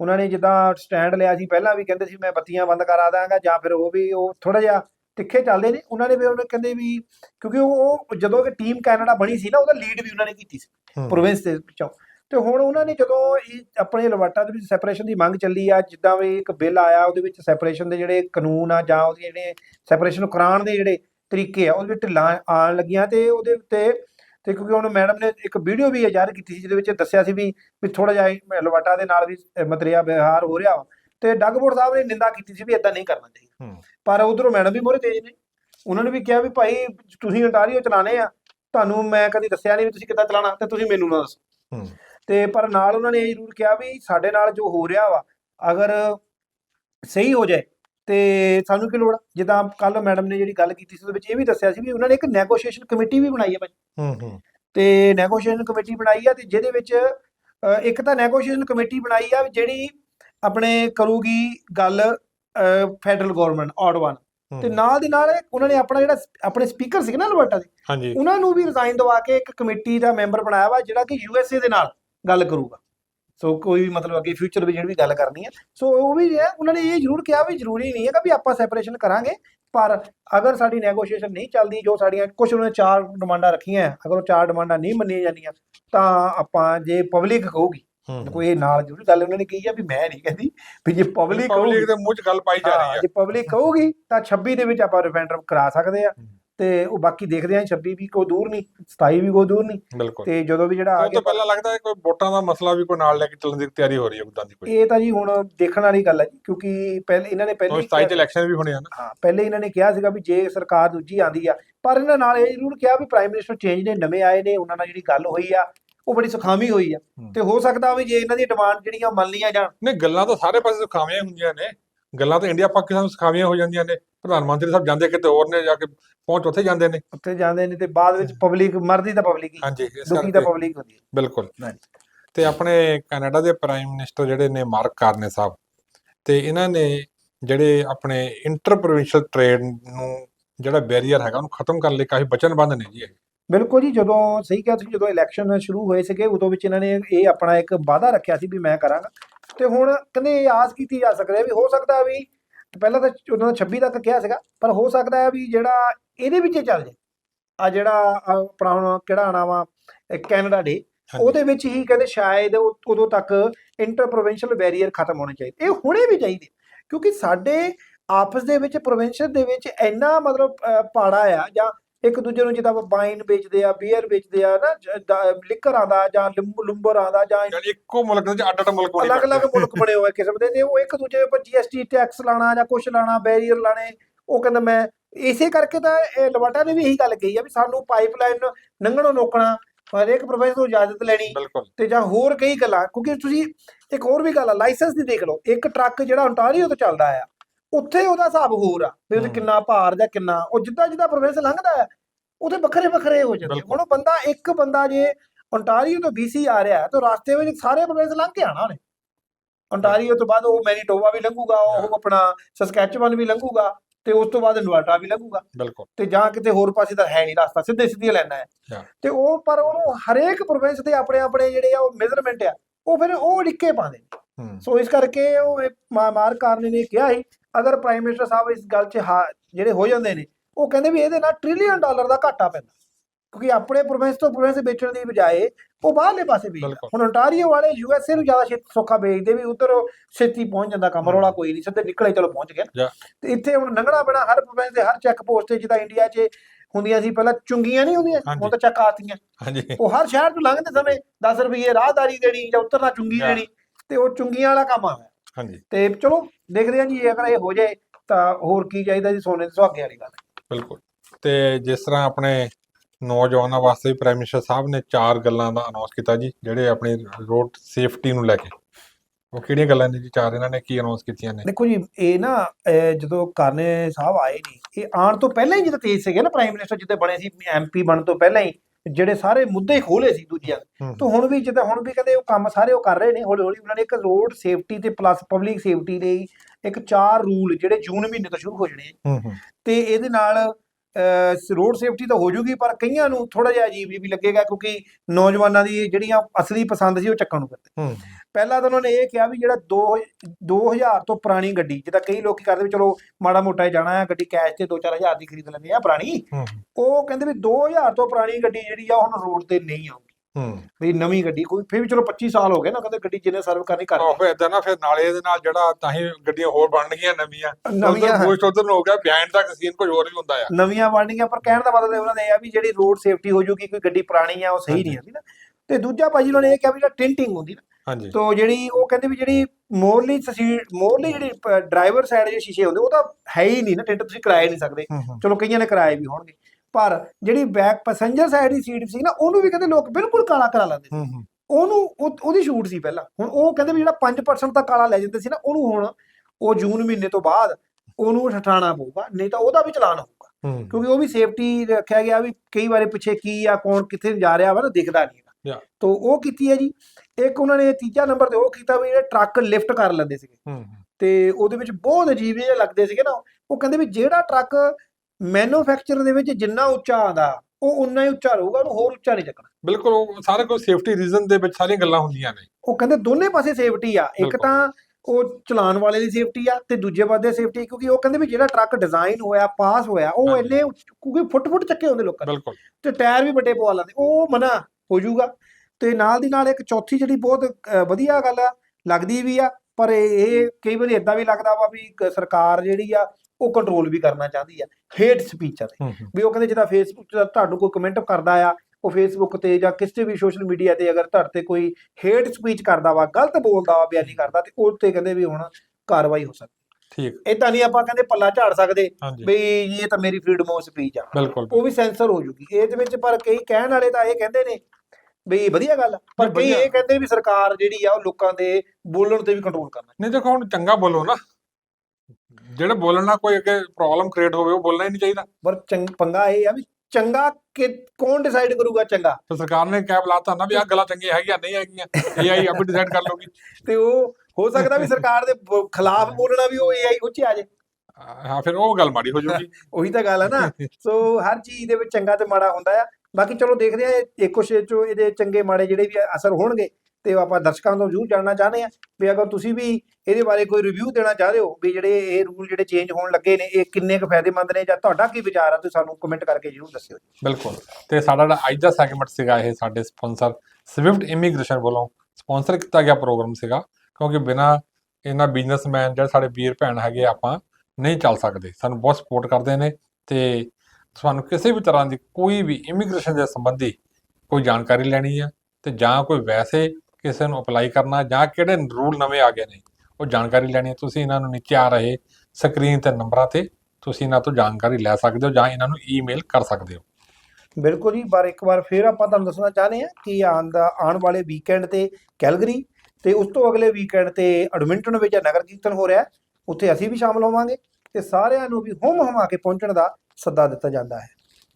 ਉਹਨਾਂ ਨੇ ਜਿੱਦਾਂ ਸਟੈਂਡ ਲਿਆ ਸੀ ਪਹਿਲਾਂ ਵੀ ਕਹਿੰਦੇ ਸੀ ਮੈਂ ਬੱਤੀਆਂ ਬੰਦ ਕਰਾ ਦਾਂਗਾ ਜਾਂ ਫਿਰ ਉਹ ਵੀ ਉਹ ਥੋੜਾ ਜਿਹਾ ਤਿੱਖੇ ਚੱਲਦੇ ਨੇ। ਉਹਨਾਂ ਨੇ ਵੀ ਉਹਨੇ ਕਹਿੰਦੇ ਵੀ ਕਿਉਂਕਿ ਉਹ ਜਦੋਂ ਕਿ ਟੀਮ ਕੈਨੇਡਾ ਬਣੀ ਸੀ ਨਾ ਉਹਦਾ ਲੀਡ ਵੀ ਉਹਨਾਂ ਨੇ ਕੀਤੀ ਸੀ ਹੂੰ, ਪ੍ਰੋਵਿੰਸ ਦੇ ਵਿੱਚੋਂ। ਤੇ ਹੁਣ ਉਹਨਾਂ ਨੇ ਜਦੋਂ ਇਹ ਆਪਣੇ ਲਵਾਟਾ ਦੇ ਵਿੱਚ ਸੈਪਰੇਸ਼ਨ ਦੀ ਮੰਗ ਚੱਲੀ ਆ ਜਿੱਦਾਂ ਵੀ ਇੱਕ ਬਿੱਲ ਆਇਆ ਉਹਦੇ ਵਿੱਚ ਸੈਪਰੇਸ਼ਨ ਦੇ ਜਿਹੜੇ ਕਾਨੂੰਨ ਆ ਜਾਂ ਉਹਦੇ ਜਿਹੜੇ ਸੈਪਰੇਸ਼ਨ ਕਰਾਉਣ ਦੇ ਜਿਹੜੇ ਤਰੀਕੇ ਆ ਉਹਦੇ ਵਿੱਚ ਢਿੱਲਾਂ ਆਉਣ ਲੱਗੀਆਂ ਤੇ ਉਹਦੇ ਉੱਤੇ ਤੇ ਕਿਉਂਕਿ ਹੁਣ ਮੈਡਮ ਨੇ ਇੱਕ ਵੀਡੀਓ ਵੀ ਜਾਰੀ ਕੀਤੀ ਸੀ ਜਿਹਦੇ ਵਿੱਚ ਦੱਸਿਆ ਸੀ ਵੀ ਵੀ ਥੋੜਾ ਜਿਹਾ ਲਵਾਟਾ ਦੇ ਨਾਲ ਵੀ ਮਤਰਿਆ ਵਿਵਹਾਰ ਹੋ ਰਿਹਾ ਤੇ ਡੱਗਬੋਰਡ ਸਾਹਿਬ ਨੇ ਨਿੰਦਾ ਕੀਤੀ ਸੀ ਵੀ ਇਦਾਂ ਨਹੀਂ ਕਰਨਾ ਚਾਹੀਦਾ। ਪਰ ਉਧਰੋਂ ਮੈਡਮ ਵੀ ਮੋਰੇ ਤੇਜ਼ ਨੇ। ਉਹਨਾਂ ਨੇ ਵੀ ਕਿਹਾ ਵੀ ਭਾਈ ਤੁਸੀਂ ਅੰਟਾਰੀਓ ਚਲਾਣੇ ਆ ਤੁਹਾਨੂੰ ਮੈਂ ਕਦੀ ਦੱਸਿਆ ਨਹੀਂ ਵੀ ਤੁਸੀਂ ਕਿੱਦਾਂ ਚਲਾਣਾ ਤੇ ਤੁਸੀਂ ਮੈਨੂੰ ਨਾ ਦੱਸੋ। ਹੂੰ। ਤੇ ਪਰ ਨਾਲ ਉਹਨਾਂ ਨੇ ਇਹ ਜ਼ਰੂਰ ਕਿਹਾ ਵੀ ਸਾਡੇ ਨਾਲ ਜੋ ਹੋ ਰਿਹਾ ਵਾ ਅਗਰ ਸਹੀ ਹੋ ਜਾਏ ਤੇ ਸਾਨੂੰ ਕੀ ਲੋੜ? ਜਿੱਦਾਂ ਕੱਲ ਮੈਡਮ ਨੇ ਜਿਹੜੀ ਗੱਲ ਕੀਤੀ ਸੀ ਉਹਦੇ ਵਿੱਚ ਇਹ ਵੀ ਦੱਸਿਆ ਸੀ ਵੀ ਉਹਨਾਂ ਨੇ ਇੱਕ ਨੈਗੋਸ਼ੀਏਸ਼ਨ ਕਮੇਟੀ ਵੀ ਬਣਾਈ ਹੈ ਭਾਈ। ਹੂੰ ਹੂੰ। ਤੇ ਨੈਗੋਸ਼ੀਏਸ਼ਨ ਕਮੇਟੀ ਬਣਾਈ ਆ ਤੇ ਜਿਹਦੇ ਵਿੱਚ ਇੱਕ ਤਾਂ ਨੈਗੋਸ਼ੀਏਸ਼ਨ ਕਮੇਟੀ ਬਣਾਈ ਆ ਜਿਹੜੀ ਆਪਣੇ ਕਰੂਗੀ ਗੱਲ ਫੈਡਰਲ ਗਵਰਨਮੈਂਟ ਆਡ ਵਨ ਤੇ ਨਾਲ ਦੀ ਨਾਲ ਉਹਨਾਂ ਨੇ ਆਪਣਾ ਜਿਹੜਾ ਆਪਣੇ ਸਪੀਕਰ ਸੀ ਨਾ ਅਲਬਰਟਾ ਦੇ ਉਹਨਾਂ ਨੂੰ ਵੀ ਰਿਜ਼ਾਈਨ ਦਵਾ ਕੇ ਇੱਕ ਕਮੇਟੀ ਦਾ ਮੈਂਬਰ ਬਣਾਇਆ ਵਾ ਜਿਹੜਾ ਕਿ ਯੂਐਸਏ ਦੇ ਨਾਲ। ਗੱਲ ਕਰੂਗਾ। ਸੋ ਕੋਈ ਵੀ ਮਤਲਬ ਅੱਗੇ ਫਿਊਚਰ ਵਿੱਚ ਜਿਹੜੀ ਵੀ ਗੱਲ ਕਰਨੀ ਹੈ। ਸੋ ਉਹ ਵੀ ਹੈ ਉਹਨਾਂ ਨੇ ਇਹ ਜ਼ਰੂਰ ਕਿਹਾ ਵੀ ਜ਼ਰੂਰੀ ਨਹੀਂ ਹੈਗਾ ਵੀ ਆਪਾਂ ਸੈਪਰੇਸ਼ਨ ਕਰਾਂਗੇ ਪਰ ਅਗਰ ਸਾਡੀ ਨੈਗੋਸ਼ੀਏਸ਼ਨ ਨਹੀਂ ਚੱਲਦੀ ਜੋ ਸਾਡੀਆਂ ਕੁਝ ਉਹਨਾਂ ਨੇ ਚਾਰ ਡਿਮਾਂਡਾਂ ਰੱਖੀਆਂ ਅਗਰ ਉਹ ਚਾਰ ਡਿਮਾਂਡਾਂ ਨਹੀਂ ਮੰਨੀਆਂ ਜਾਂਦੀਆਂ ਤਾਂ ਆਪਾਂ ਜੇ ਪਬਲਿਕ ਕਹੂਗੀ ਕੋਈ ਨਾਲ ਜ਼ਰੂਰ ਗੱਲ ਉਹਨਾਂ ਨੇ ਕਹੀ ਆ ਵੀ ਮੈਂ ਨਹੀਂ ਕਹਿੰਦੀ ਵੀ ਜੇ ਪਬਲਿਕ ਕਹੂਗੀ ਪਬਲਿਕ ਦੇ ਮੂੰਹ 'ਚ ਗੱਲ ਪਾਈ ਜਾ ਰਹੀ ਹਾਂ, ਜੇ ਪਬਲਿਕ ਕਹੂਗੀ ਤਾਂ 26 ਦੇ ਵਿੱਚ ਆਪਾਂ ਰੈਫਰੈਂਡਮ ਕਰਾ ਸਕਦੇ ਆ। ਤੇ ਉਹ ਬਾਕੀ ਦੇਖਦੇ ਆ 26 ਵੀ ਕੋਈ ਦੂਰ ਨਹੀਂ 27 ਵੀ ਕੋਈ ਦੂਰ ਨਹੀਂ। ਤੇ ਜਦੋਂ ਵੀ ਜਿਹੜਾ ਅੱਗੇ ਤੋਂ ਪਹਿਲਾਂ ਲੱਗਦਾ ਹੈ ਕੋਈ ਵੋਟਾਂ ਦਾ ਮਸਲਾ ਵੀ ਕੋਈ ਨਾਲ ਲੈ ਕੇ ਚੱਲਣ ਦੀ ਤਿਆਰੀ ਹੋ ਰਹੀ ਹੈ ਉਦਾਂ ਦੀ ਕੋਈ। ਇਹ ਤਾਂ ਜੀ ਹੁਣ ਦੇਖਣ ਵਾਲੀ ਗੱਲ ਹੈ ਕਿਉਂਕਿ ਪਹਿਲੇ ਇਹਨਾਂ ਨੇ ਪਹਿਲੇ ਉਹ ਹੀ 27 ਚ ਕਿਹਾ- ਇਲੈਕਸ਼ਨ ਵੀ ਹੋਣੇ ਆ ਨਾ। ਹਾਂ ਪਹਿਲੇ ਇਹਨਾਂ ਨੇ ਕਿਹਾ ਸੀਗਾ ਵੀ ਜੇ ਸਰਕਾਰ ਦੂਜੀ ਆਂਦੀ ਆ ਪਰ ਇਹਨਾਂ ਨਾਲ ਇਹ ਜ਼ਰੂਰ ਕਿਹਾ ਵੀ ਪ੍ਰਾਈਮ ਮਿਨਿਸਟਰ ਚੇਂਜ ਨੇ ਨਵੇਂ ਆਏ ਨੇ ਉਹਨਾਂ ਨਾਲ ਜਿਹੜੀ ਗੱਲ ਹੋਈ ਆ ਉਹ ਬੜੀ ਸੁਖਾਵੀ ਹੋਈ ਆ। ਤੇ ਹੋ ਸਕਦਾ ਵੀ ਜੇ ਇਹਨਾਂ ਦੀ ਡਿਮਾਂਡ ਜਿਹੜੀਆਂ ਮੰਨ ਲਈਆਂ ਜਾਣ। ਨਹੀਂ ਗੱਲਾਂ ਤਾਂ ਸਾਰੇ ਪਾਸੇ ਸਿਖਾਵੀਆਂ ਹੁੰਦੀਆਂ ਨੇ। ਗੱਲਾਂ ਤਾਂ ਇੰਡੀਆ ਪਾਕਿਸਤਾਨ ਨੂੰ ਸਿਖਾਵੀਆਂ ਹੋ ਜਾਂਦੀਆਂ ਨੇ ਪ੍ਰਧਾਨ ਮੰਤਰੀ ਸਾਹਿਬ ਜਾਂਦੇ ਕਿਤੇ ਹੋਰ ਨੇ ਜਾ ਕੇ ਪਹੁੰਚ ਉੱਥੇ ਜਾਂਦੇ ਨੇ। ਉੱਥੇ ਜਾਂਦੇ ਨੇ ਤੇ ਬਾਅਦ ਵਿੱਚ ਪਬਲਿਕ ਮਰਦੀ ਤਾਂ ਪਬਲਿਕ ਹੀ ਹਾਂਜੀ ਦੁਖੀ ਤਾਂ ਪਬਲਿਕ ਹੁੰਦੀ ਹੈ। ਬਿਲਕੁਲ। ਤੇ ਆਪਣੇ ਕੈਨੇਡਾ ਦੇ ਪ੍ਰਾਈਮ ਮਿਨਿਸਟਰ ਜਿਹੜੇ ਨੇ ਮਾਰਕ ਕਾਰਨੇ ਸਾਹਿਬ ਤੇ ਇਹਨਾਂ ਨੇ ਜਿਹੜੇ ਆਪਣੇ ਇੰਟਰ ਪ੍ਰੋਵਿੰਸ਼ੀਅਲ ਟ੍ਰੇਡ ਨੂੰ ਜਿਹੜਾ ਬੈਰੀਅਰ ਹੈਗਾ ਉਹਨੂੰ ਖਤਮ ਕਰਨ ਲਈ ਕਾਫੀ ਵਚਨਬੱਧ ਨੇ ਜੀ ਇਹ। ਬਿਲਕੁਲ ਜੀ ਜਦੋਂ ਸਹੀ ਕਿਹਾ ਤੁਸੀਂ ਜਦੋਂ ਇਲੈਕਸ਼ਨ ਸ਼ੁਰੂ ਹੋਏ ਸੀਗੇ ਉਦੋਂ ਵਿੱਚ ਇਹਨਾਂ ਨੇ ਇਹ ਆਪਣਾ ਇੱਕ ਵਾਅਦਾ ਰੱਖਿਆ ਸੀ ਵੀ ਮੈਂ ਕਰਾਂਗਾ। ਤੇ ਹੁਣ ਕਹਿੰਦੇ ਇਹ ਆਸ ਕੀਤੀ ਜਾ ਸਕਦਾ ਹੈ ਵੀ ਹੋ ਸਕਦਾ ਵੀ ਪਹਿਲਾਂ ਤਾਂ ਉਹਨਾਂ ਦਾ 26 ਤੱਕ ਕਿਹਾ ਸੀਗਾ ਪਰ ਹੋ ਸਕਦਾ ਹੈ ਵੀ ਜਿਹੜਾ ਇਹਦੇ ਵਿੱਚ ਚੱਲ ਜੇ ਆ ਜਿਹੜਾ ਆਪਣਾ ਹੁਣ ਕਿਹੜਾ ਆਣਾ ਵਾ ਕੈਨੇਡਾ ਡੇ। ਉਹਦੇ ਵਿੱਚ ਹੀ ਕਹਿੰਦੇ ਸ਼ਾਇਦ ਉਦੋਂ ਤੱਕ ਇੰਟਰ ਪ੍ਰੋਵਿੰਸ਼ੀਅਲ ਬੈਰੀਅਰ ਖਤਮ ਹੋਣੇ ਚਾਹੀਦੇ ਇਹ ਹੁਣੇ ਵੀ ਚਾਹੀਦੇ ਕਿਉਂਕਿ ਸਾਡੇ ਆਪਸ ਦੇ ਵਿੱਚ ਪ੍ਰੋਵਿੰਸ਼ਲ ਦੇ ਵਿੱਚ ਇੰਨਾ ਮਤਲਬ ਪਾੜਾ ਆ ਜਾਂ ਇੱਕ ਦੂਜੇ ਨੂੰ ਜਿੱਦਾਂ ਵਾਈਨ ਵੇਚਦੇ ਆ ਬੀਅਰ ਵੇਚਦੇ ਆ ਨਾ ਲਿਕਰ ਆਂਦਾ ਜਾਂ ਲਿੰਬੂ ਲੰਬਰ ਆਂਦਾ ਜਾਂ ਯਾਨੀ ਇੱਕੋ ਮੁਲਕ ਦੇ ਅੱਡ ਅੱਡ ਮੁਲਕ ਬਣੇ ਅਲੱਗ-ਅਲੱਗ। ਮੁਲਕ ਬਣੇ ਹੋਏ ਕਿਸਮ ਦੇ ਤੇ ਉਹ ਇੱਕ ਦੂਜੇ ਉੱਪਰ ਜੀਐਸਟੀ ਟੈਕਸ ਲਾਣਾ ਜਾਂ ਕੁਛ ਲਾਣਾ ਬੈਰੀਅਰ ਲਾਣੇ ਉਹ ਕਹਿੰਦਾ ਮੈਂ ਇਸੇ ਕਰਕੇ ਤਾਂ ਇਹ ਲਵਾਟਾ ਨੇ ਵੀ ਇਹੀ ਗੱਲ ਕਹੀ ਆ ਵੀ ਸਾਨੂੰ ਪਾਈਪਲਾਈਨ ਲੰਘਣੋਂ ਰੋਕਣਾ ਹਰੇਕ ਪ੍ਰੋਫੈਸਰ ਤੋਂ ਇਜਾਜ਼ਤ ਲੈਣੀ ਤੇ ਜਾਂ ਹੋਰ ਕਈ ਗੱਲਾਂ ਕਿਉਂਕਿ ਤੁਸੀਂ ਇੱਕ ਹੋਰ ਵੀ ਗੱਲ ਆ ਲਾਇਸੈਂਸ ਦੀ ਦੇਖ ਲਓ ਇੱਕ ਟਰੱਕ ਜਿਹੜਾ ontario ਤੋਂ ਚੱਲਦਾ ਆ ਉੱਥੇ ਉਹਦਾ ਹਿਸਾਬ ਹੋਰ ਆ ਵੀ ਉਹਦੇ। ਕਿੰਨਾ ਭਾਰ ਜਾਂ ਕਿੰਨਾ ਉਹ ਜਿੱਦਾਂ ਜਿੱਦਾਂ ਪ੍ਰੋਵਿੰਸ ਲੰਘਦਾ ਆ ਉਹਦੇ ਵੱਖਰੇ ਵੱਖਰੇ ਹੋ ਜਾਂਦੇ। ਹੁਣ ਉਹ ਬੰਦਾ ਇੱਕ ਬੰਦਾ ਜੇ ontario ਤੋਂ BC ਆ ਰਿਹਾ ਹੈ ਤਾਂ ਰਸਤੇ ਵਿੱਚ ਸਾਰੇ ਪ੍ਰੋਵਿੰਸ ਲੰਘ ਕੇ ਆਣਾ ਉਹਨੇ। ontario ਤੋਂ ਬਾਅਦ ਉਹ ਮੈਨੀਟੋਬਾ ਵੀ ਲੰਘੂਗਾ ਉਹ ਆਪਣਾ ਸਸਕੈਚੁਅਨ ਵੀ ਲੰਘੂਗਾ ਤੇ ਉਸ ਤੋਂ ਬਾਅਦ ਨਵਾਟਾ ਵੀ ਲੰਘੂਗਾ। ਬਿਲਕੁਲ। ਤੇ ਜਾਂ ਕਿਤੇ ਹੋਰ ਪਾਸੇ ਤਾਂ ਹੈ ਨਹੀਂ ਰਸਤਾ ਸਿੱਧੇ ਸਿੱਧੀਆਂ ਲੈਣਾ ਹੈ. ਤੇ ਉਹ ਪਰ ਉਹਨੂੰ ਹਰੇਕ ਪ੍ਰੋਵਿੰਸ ਦੇ ਆਪਣੇ ਆਪਣੇ ਜਿਹੜੇ ਆ ਉਹ ਮੈਜ਼ਰਮੈਂਟ ਆ ਉਹ ਫਿਰ ਉਹ ਲਿਖੇ ਪਾਉਂਦੇ ਨੇ। ਹੂੰ। ਸੋ ਇਸ ਕਰਕੇ ਉਹ ਮਾਰਕ ਕਾਰਨੀ ਨੇ ਕਿਹਾ ਸੀ ਅਗਰ ਪ੍ਰਾਈਮ ਮਿਨਿਸਟਰ ਸਾਹਿਬ ਇਸ ਗੱਲ 'ਚ ਜਿਹੜੇ ਹੋ ਜਾਂਦੇ ਨੇ ਉਹ ਕਹਿੰਦੇ ਵੀ ਇਹਦੇ ਨਾਲ ਟ੍ਰਿਲੀਅਨ ਡਾਲਰ ਦਾ ਘਾਟਾ ਪੈਂਦਾ ਕਿਉਂਕਿ ਆਪਣੇ ਪ੍ਰੋਵਿੰਸ ਤੋਂ ਪ੍ਰੋਵਿੰਸ ਵੇਚਣ ਦੀ ਬਜਾਏ ਉਹ ਬਾਹਰਲੇ ਪਾਸੇ ਵੇਚਦਾ। ਹੁਣ ontario ਵਾਲੇ ਯੂਐਸਏ ਨੂੰ ਜ਼ਿਆਦਾ ਛੇਤੀ ਸੌਖਾ ਵੇਚਦੇ ਵੀ ਉਧਰ ਛੇਤੀ ਪਹੁੰਚ ਜਾਂਦਾ ਕੰਮ ਰੌਲਾ ਕੋਈ ਨਹੀਂ ਸਿੱਧੇ ਨਿਕਲੇ ਚਲੋ ਪਹੁੰਚ ਗਿਆ. ਤੇ ਇੱਥੇ ਹੁਣ ਲੰਘਣਾ ਪੈਣਾ ਹਰ ਪ੍ਰੋਵਿੰਸ ਦੇ ਹਰ ਚੈੱਕ ਪੋਸਟ ਤੇ ਜਿੱਦਾਂ ਇੰਡੀਆ 'ਚ ਹੁੰਦੀਆਂ ਸੀ ਪਹਿਲਾਂ ਚੁੰਗੀਆਂ ਨਹੀਂ ਹੁੰਦੀਆਂ। ਹੁਣ ਤਾਂ ਚੱਕ ਆਤੀਆਂ ਹਾਂਜੀ ਉਹ ਹਰ ਸ਼ਹਿਰ ਤੋਂ ਲੰਘਦੇ ਸਮੇਂ 10 ਰੁਪਏ ਰਾਹਦਾਰੀ ਦੇਣੀ ਜਾਂ ਉਤਰਨਾ ਚੁੰਗੀ. ਦੇਣੀ ਤੇ ਉਹ ਚੁੰਗੀਆਂ ਵਾਲਾ ਕੰਮ ਆ ਹਾਂਜੀ। ਤੇ ਚਲੋ ਦੇਖਦੇ ਹਾਂ ਜੀ ਜੇ ਅਗਰ ਇਹ ਹੋ ਜਾਏ ਤਾਂ ਹੋਰ ਕੀ ਚਾਹੀਦਾ ਜੀ ਸੋਨੇ ਦੇ ਸੁਹਾਗੇ ਵਾਲੀ ਗੱਲ। ਬਿਲਕੁਲ। ਤੇ ਜਿਸ ਤਰ੍ਹਾਂ ਆਪਣੇ ਨੌਜਵਾਨਾਂ ਵਾਸਤੇ ਵੀ ਪ੍ਰਾਈਮ ਮਿਨਿਸਟਰ ਸਾਹਿਬ ਨੇ ਚਾਰ ਗੱਲਾਂ ਦਾ ਅਨਾਉਂਸ ਕੀਤਾ ਜੀ ਜਿਹੜੇ ਆਪਣੀ ਰੋਡ ਸੇਫਟੀ ਨੂੰ ਲੈ ਕੇ। ਉਹ ਕਿਹੜੀਆਂ ਗੱਲਾਂ ਨੇ ਜੀ ਚਾਰ ਇਹਨਾਂ ਨੇ ਕੀ ਅਨਾਉਂਸ ਕੀਤੀਆਂ ਨੇ? ਦੇਖੋ ਜੀ ਇਹ ਨਾ ਜਦੋਂ ਕਰਨੇ ਸਾਹਿਬ ਆਏ ਨਹੀਂ ਇਹ ਆਉਣ ਤੋਂ ਪਹਿਲਾਂ ਹੀ ਜਦੋਂ ਤੇਜ਼ ਸੀਗੇ ਨਾ ਪ੍ਰਾਈਮ ਮਿਨਿਸਟਰ ਜਿੱਦੇ ਬਣੇ ਸੀ ਐਮਪੀ ਬਣਨ ਤੋਂ ਪਹਿਲਾਂ ਹੀ ਜਿਹੜੇ ਸਾਰੇ ਮੁੱਦੇ ਖੋਲੇ ਸੀ ਦੂਜਿਆਂ ਤਾਂ ਹੁਣ ਵੀ ਜਿੱਦਾਂ ਹੁਣ ਵੀ ਕਹਿੰਦੇ ਉਹ ਕੰਮ ਸਾਰੇ ਉਹ ਕਰ ਰਹੇ ਨੇ ਹੌਲੀ ਹੌਲੀ ਉਹਨਾਂ ਨੇ ਇੱਕ ਰੋਡ ਸੇਫਟੀ ਤੇ ਪਲੱਸ ਪਬਲਿਕ ਸੇਫਟੀ ਲਈ ਇੱਕ ਚਾਰ ਰੂਲ ਜਿਹੜੇ ਜੂਨ ਮਹੀਨੇ ਤੋਂ ਸ਼ੁਰੂ ਹੋ ਜਾਣੇ ਤੇ ਇਹਦੇ ਨਾਲ ਰੋਡ ਸੇਫਟੀ ਤਾਂ ਹੋ ਜੂਗੀ ਪਰ ਕਈਆਂ ਨੂੰ ਥੋੜਾ ਜਿਹਾ ਅਜੀਬ ਜਿਹੀ ਵੀ ਲੱਗੇਗਾ ਕਿਉਂਕਿ ਨੌਜਵਾਨਾਂ ਦੀ ਜਿਹੜੀਆਂ ਅਸਲੀ ਪਸੰਦ ਸੀ ਉਹ ਚੱਕਣ ਨੂੰ ਫਿਰਦੇ। ਹੂੰ। ਪਹਿਲਾਂ ਤਾਂ ਉਹਨਾਂ ਨੇ ਇਹ ਕਿਹਾ ਵੀ ਜਿਹੜਾ 2 2000 ਤੋਂ ਪੁਰਾਣੀ ਗੱਡੀ ਜਿੱਦਾਂ ਕਈ ਲੋਕੀ ਕਰਦੇ ਵੀ ਚਲੋ ਮਾੜਾ ਮੋਟਾ ਜਾਣਾ ਹੈ ਗੱਡੀ ਕੈਸ਼ ਤੇ 2-4000 ਦੀ ਖਰੀਦ ਲੈਂਦੇ ਆ ਪੁਰਾਣੀ ਉਹ ਕਹਿੰਦੇ ਵੀ 2000 ਤੋਂ ਪੁਰਾਣੀ ਗੱਡੀ ਜਿਹੜੀ ਆ ਹੁਣ ਰੋਡ ਤੇ ਨਹੀਂ ਆਉਂਦੀ ਹੂੰ। ਵੀ ਨਵੀਂ ਗੱਡੀ ਕੋਈ ਫਿਰ ਵੀ ਚਲੋ 25 ਸਾਲ ਹੋ ਗਏ ਨਾ ਕਹਿੰਦੇ ਗੱਡੀ ਜਿੰਨੇ ਸਰਵ ਕਰਨੀ ਕਰ ਫਿਰ ਏਦਾਂ ਨਾ ਫਿਰ ਨਾਲੇ ਇਹਦੇ ਨਾਲ ਜਿਹੜਾ ਤਾਂ ਹੀ ਗੱਡੀਆਂ ਹੋਰ ਬਣਨਗੀਆਂ ਨਵੀਆਂ। ਨਵੀਆਂ ਉਧਰ ਪੋਸਟ ਉਧਰ ਨੂੰ ਹੋ ਗਿਆ ਬਿਹਾਈਂਡ ਦਾ ਸੀਨ ਕੁਝ ਹੋਰ ਵੀ ਹੁੰਦਾ ਆ। ਨਵੀਆਂ ਬਣਨੀਆਂ ਪਰ ਕਹਿਣ ਦਾ ਮਤਲਬ ਇਹ ਉਹਨਾਂ ਇਹ ਆ ਵੀ ਜਿਹੜੀ ਰੋਡ ਸੇਫਟੀ ਹੋ ਜੂਗੀ ਕੋਈ ਗੱਡੀ ਪੁਰਾਣੀ ਆ ਉਹ ਸਹੀ ਨਹੀਂ ਹੁੰਦੀ ਨਾ। ਤੇ ਦੂਜਾ ਭਾਜੀ ਉਹਨਾਂ ਨੇ ਇਹ ਕਿਹਾ ਵੀ ਜਿਹੜਾ ਟਿੰਟਿੰਗ ਹੁੰਦੀ ਨਾ ਹਾਂਜੀ। ਤੋ ਜਿਹੜੀ ਉਹ ਕਹਿੰਦੇ ਵੀ ਜਿਹੜੀ ਮੋਰਲੀ ਮੋਰਲੀ ਜਿਹੜੀ ਡਰਾਈਵਰ ਸਾਈਡ ਦੇ ਸ਼ੀਸ਼ੇ ਹੁੰਦੇ ਉਹ ਤਾਂ ਹੈ ਹੀ ਨਹੀਂ ਨਾ ਟਿੰਟ ਤੁਸੀਂ ਕਰਾਏ ਨਹੀਂ ਸਕਦੇ। ਚਲੋ ਕਈਆਂ ਨੇ ਕਰਾਏ ਵੀ ਹੋਣਗੇ। ਪਰ ਜਿਹੜੀ ਬੈਕ ਪੈਸੇਂਜਰ ਸਾਈਡ ਦੀ ਸੀਟ ਸੀ ਨਾ ਉਹਨੂੰ ਵੀ ਕਹਿੰਦੇ ਲੋਕ ਬਿਲਕੁਲ ਕਾਲਾ ਕਰਾ ਲੈਂਦੇ ਸੀ। ਹੂੰ ਹੂੰ। ਉਹਨੂੰ ਉਹ- ਉਹਦੀ ਛੂਟ ਸੀ ਪਹਿਲਾਂ। ਹੁਣ ਉਹ ਕਹਿੰਦੇ ਵੀ ਜਿਹੜਾ 5% ਤੱਕ ਕਾਲਾ ਲੈ ਜਾਂਦੇ ਸੀ ਨਾ ਉਹਨੂੰ ਹੁਣ ਉਹ ਜੂਨ ਮਹੀਨੇ ਤੋਂ ਬਾਅਦ ਉਹਨੂੰ ਹਟਾਉਣਾ ਪਊਗਾ ਨਹੀਂ ਤਾਂ ਉਹਦਾ ਵੀ ਚਲਾਨ ਹੋਊਗਾ। ਕਿਉਂਕਿ ਉਹ ਵੀ ਸੇਫਟੀ ਰੱਖਿਆ ਗਿਆ ਵੀ ਕਈ ਵਾਰੇ ਪਿੱਛੇ ਕੀ ਆ ਕੌਣ ਕਿੱਥੇ ਜਾ ਰਿਹਾ ਵਾ ਨਾ ਦਿਖਦਾ ਨਹੀਂ ਤੋ ਉਹ ਕੀਤੀ ਹੈ ਜੀ। ਇੱਕ ਉਹਨਾਂ ਨੇ ਤੀਜਾ ਨੰਬਰ ਤੇ ਉਹ ਕੀਤਾ ਵੀ ਜਿਹੜੇ ਟਰੱਕ ਲਿਫਟ ਕਰ ਲੈਂਦੇ ਸੀਗੇ। ਤੇ ਉਹਦੇ ਵਿੱਚ ਬਹੁਤ ਅਜੀਬ ਜਿਹੇ ਲੱਗਦੇ ਸੀਗੇ ਨਾ ਉਹ ਕਹਿੰਦੇ ਵੀ ਜਿਹੜਾ ਟਰੱਕ ਮੈਨੂਫੈਕਚਰ ਦੇ ਵਿੱਚ ਜਿੰਨਾ ਉੱਚਾ ਆਂਦਾ ਉਹ ਉਨਾ ਹੀ ਉੱਚਾ ਰਹੂਗਾ ਉਹਨੂੰ ਹੋਰ ਉੱਚਾ ਨਹੀਂ ਚੱਕਣਾ। ਬਿਲਕੁਲ ਉਹ ਸਾਰੇ ਕੋਈ ਸੇਫਟੀ ਰੀਜ਼ਨ ਦੇ ਵਿੱਚ ਸਾਰੀਆਂ ਗੱਲਾਂ ਹੁੰਦੀਆਂ ਨੇ। ਉਹ ਕਹਿੰਦੇ ਦੋਨੇ ਪਾਸੇ ਸੇਫਟੀ ਆ। ਇੱਕ। ਤਾਂ ਉਹ ਚਲਾਉਣ ਵਾਲੇ ਦੀ ਸੇਫਟੀ ਆ ਤੇ ਦੂਜੇ ਪਾਸੇ ਸੇਫਟੀ ਕਿਉਂਕਿ ਉਹ ਕਹਿੰਦੇ ਵੀ ਜਿਹੜਾ ਟਰੱਕ ਡਿਜ਼ਾਈਨ ਹੋਇਆ ਪਾਸ ਹੋਇਆ ਉਹ। ਇੰਨੇ ਕਿਉਂਕਿ ਫੁੱਟ ਫੁੱਟ ਚੱਕੇ ਹੁੰਦੇ ਲੋਕਾਂ ਬਿਲਕੁਲ। ਤੇ ਟਾਇਰ ਵੀ ਵੱਡੇ ਪਵਾ ਲੈਂਦੇ ਉਹ ਮਨਾ ਹੋ ਜਾਊਗਾ। ਤੇ ਨਾਲ ਦੀ ਨਾਲ ਇੱਕ ਚੌਥੀ ਜਿਹੜੀ ਬਹੁਤ ਵਧੀਆ ਗੱਲ ਆ ਲੱਗਦੀ ਵੀ ਆ ਪਰ ਇਹ ਕਈ ਵਾਰੀ ਇਦਾਂ ਵੀ ਲੱਗਦਾ ਵਾ ਵੀ ਸਰਕਾਰ ਜਿਹੜੀ ਆ ਉਹ ਕੰਟਰੋਲ ਵੀ ਕਰਨਾ ਚਾਹੁੰਦੀ ਆ ਹੇਟ ਸਪੀਚ ਆ ਵੀ ਉਹ ਕਹਿੰਦੇ ਜਿੱਦਾਂ ਫੇਸਬੁੱਕ ਤੇ ਤੁਹਾਨੂੰ ਕੋਈ ਕਮੈਂਟ ਕਰਦਾ ਆ ਉਹ ਫੇਸਬੁੱਕ ਤੇ ਜਾਂ ਕਿਸੇ ਵੀ ਸੋਸ਼ਲ ਮੀਡੀਆ ਤੇ ਅਗਰ ਤੁਹਾਡੇ ਤੇ ਕੋਈ ਹੇਟ ਸਪੀਚ ਕਰਦਾ ਵਾ ਗਲਤ ਬੋਲਦਾ ਵਾ ਬਿਆਨੀ ਕਰਦਾ ਤੇ ਉਹ ਤੇ ਕਹਿੰਦੇ ਵੀ ਹੁਣ ਕਾਰਵਾਈ ਹੋ ਸਕਦੀ। ਠੀਕ। ਇਦਾਂ ਨਹੀਂ ਆਪਾਂ ਕਹਿੰਦੇ ਪੱਲਾ ਝਾੜ ਸਕਦੇ ਵੀ ਇਹ ਤਾਂ ਮੇਰੀ ਫਰੀडम ਆਫ ਸਪੀਚ ਆ। ਉਹ ਵੀ ਸੈਂਸਰ ਹੋ ਜੂਗੀ। ਇਹਦੇ ਵਿੱਚ ਪਰ ਕਈ ਕਹਿਣ ਵਾਲੇ ਤਾਂ ਇਹ ਕਹਿੰਦੇ ਨੇ ਵੀ ਵਧੀਆ ਗੱਲ ਆ ਪਰ ਕਈ। ਇਹ ਕਹਿੰਦੇ ਵੀ ਸਰਕਾਰ ਜਿਹੜੀ ਆ ਉਹ ਲੋਕਾਂ ਦੇ ਬੋਲਣ ਤੇ ਵੀ ਕੰਟਰੋਲ ਕਰਨਾ ਨਹੀਂ ਦੇਖੋ ਹੁਣ ਚੰਗਾ ਬੋਲੋ ਨਾ। ਜਿਹੜਾ ਬੋਲਣ ਕੋਈ ਅੱਗੇ ਪ੍ਰੋਬਲਮ ਕ੍ਰੀਏਟ ਹੋਵੇ ਉਹ ਬੋਲਣਾ ਹੀ ਨਹੀਂ ਚਾਹੀਦਾ। ਪਰ ਚੰਗ ਪੰਗਾ ਇਹ ਆ ਵੀ ਚੰਗਾ ਕਿ ਕੌਣ ਡਿਸਾਈਡ ਕਰੂਗਾ ਚੰਗਾ? ਤੇ ਸਰਕਾਰ ਨੇ ਕੈਬ ਲਾਤਾ ਨਾ ਵੀ ਆਹ ਗੱਲਾਂ ਚੰਗੀਆਂ ਹੈਗੀਆਂ ਨਹੀਂ ਹੈਗੀਆਂ ਏਆਈ ਆਪੇ <laughs> ਡਿਸਾਈਡ ਕਰ ਲਊਗੀ। ਤੇ ਉਹ ਹੋ ਸਕਦਾ ਵੀ ਸਰਕਾਰ ਦੇ ਬ- ਖਿਲਾਫ ਬੋਲਣਾ ਵੀ ਉਹ ਏਆਈ ਉੱਚੇ ਆ ਜੇ। ਹਾਂ ਫਿਰ ਉਹ ਗੱਲ ਮਾੜੀ ਹੋ ਜਾਊਗੀ। <laughs> ਉਹੀ ਤਾਂ ਗੱਲ ਹੈ ਨਾ। ਸੋ ਹਰ ਚੀਜ਼ ਦੇ ਵਿੱਚ ਚੰਗਾ ਤੇ ਮਾੜਾ ਹੁੰਦਾ ਆ। ਬਾਕੀ ਚਲੋ ਦੇਖਦੇ ਆ ਇਹ ਕੁਛ ਇਹ ਚੋਂ ਇਹਦੇ ਚੰਗੇ ਮਾੜੇ ਜਿਹੜੇ ਵੀ ਅਸਰ ਹੋਣਗੇ ਤੇ ਉਹ ਆਪਾਂ ਦਰਸ਼ਕਾਂ ਤੋਂ ਜ਼ਰੂਰ ਜਾਣਨਾ ਚਾਹੁੰਦੇ ਆ ਵੀ ਅਗਰ ਤੁਸੀਂ ਵੀ ਇਹਦੇ ਬਾਰੇ ਕੋਈ ਰਿਵਿਊ ਦੇਣਾ ਚਾਹਦੇ ਹੋ ਵੀ ਜਿਹੜੇ ਇਹ ਰੂਲ ਜਿਹੜੇ ਚੇਂਜ ਹੋਣ ਲੱਗੇ ਨੇ, ਇਹ ਕਿੰਨੇ ਕੁ ਫਾਇਦੇਮੰਦ ਨੇ ਜਾਂ ਤੁਹਾਡਾ ਕੀ ਵਿਚਾਰ ਆ, ਤੁਸੀਂ ਸਾਨੂੰ ਕਮੈਂਟ ਕਰਕੇ ਜ਼ਰੂਰ ਦੱਸਿਓ ਬਿਲਕੁਲ। ਤੇ ਸਾਡਾ ਜਿਹੜਾ ਅੱਜ ਦਾ ਸੈਗਮੈਂਟ ਸੀਗਾ ਇਹ ਸਾਡੇ ਸਪਾਂਸਰ ਸਵਿਫਟ ਇਮੀਗ੍ਰੇਸ਼ਨ ਵੱਲੋਂ ਸਪਾਂਸਰ ਕੀਤਾ ਗਿਆ ਪ੍ਰੋਗਰਾਮ ਸੀਗਾ, ਕਿਉਂਕਿ ਬਿਨਾ ਇਹਨਾਂ ਬਿਜ਼ਨਸਮੈਨ ਜਿਹੜੇ ਸਾਡੇ ਵੀਰ ਭੈਣ ਹੈਗੇ ਆਪਾਂ ਨਹੀਂ ਚੱਲ ਸਕਦੇ। ਸਾਨੂੰ ਬਹੁਤ ਸਪੋਰਟ ਕਰਦੇ ਨੇ ਤੇ ਤੁਹਾਨੂੰ ਕਿਸੇ ਵੀ ਤਰ੍ਹਾਂ ਦੀ ਕੋਈ ਵੀ ਇਮੀਗ੍ਰੇਸ਼ਨ ਦੇ ਸੰਬੰਧੀ ਕੋਈ ਜਾਣਕਾਰੀ ਲੈਣੀ ਆ ਤੇ ਜਾਂ ਕੋਈ ਵੈਸੇ ਕਿਸੇ ਨੂੰ ਅਪਲਾਈ ਕਰਨਾ ਜਾਂ ਕਿਹੜੇ ਰੂਲ ਨਵੇਂ ਆ ਗਏ ਨੇ ਉਹ ਜਾਣਕਾਰੀ ਲੈਣੀ ਹੈ ਤੁਸੀਂ ਇਹਨਾਂ ਨੂੰ ਨੀਚੇ ਆ ਰਹੇ ਸਕਰੀਨ ਤੇ ਨੰਬਰਾਂ ਤੇ ਤੁਸੀਂ ਇਹਨਾਂ ਤੋਂ ਜਾਣਕਾਰੀ ਲੈ ਸਕਦੇ ਹੋ ਜਾਂ ਇਹਨਾਂ ਨੂੰ ਈਮੇਲ ਕਰ ਸਕਦੇ ਹੋ ਬਿਲਕੁਲ ਜੀ ਪਰ ਇੱਕ ਵਾਰ ਫਿਰ ਆਪਾਂ ਤੁਹਾਨੂੰ ਦੱਸਣਾ ਚਾਹਨੇ ਆ ਕਿ ਆਉਣ ਦਾ ਆਉਣ ਵਾਲੇ ਵੀਕਐਂਡ ਤੇ ਕੈਲਗਰੀ ਤੇ ਉਸ ਤੋਂ ਅਗਲੇ ਵੀਕਐਂਡ ਤੇ ਐਡਮਿੰਟਨ ਵਿੱਚ ਨਗਰ ਕੀਰਤਨ ਹੋ ਰਿਹਾ ਹੈ। ਉੱਥੇ ਅਸੀਂ ਵੀ ਸ਼ਾਮਲ ਹੋਵਾਂਗੇ ਤੇ ਸਾਰਿਆਂ ਨੂੰ ਵੀ ਹੁਮ ਹਮਾ ਕੇ ਪਹੁੰਚਣ ਦਾ ਸੱਦਾ ਦਿੱਤਾ ਜਾਂਦਾ ਹੈ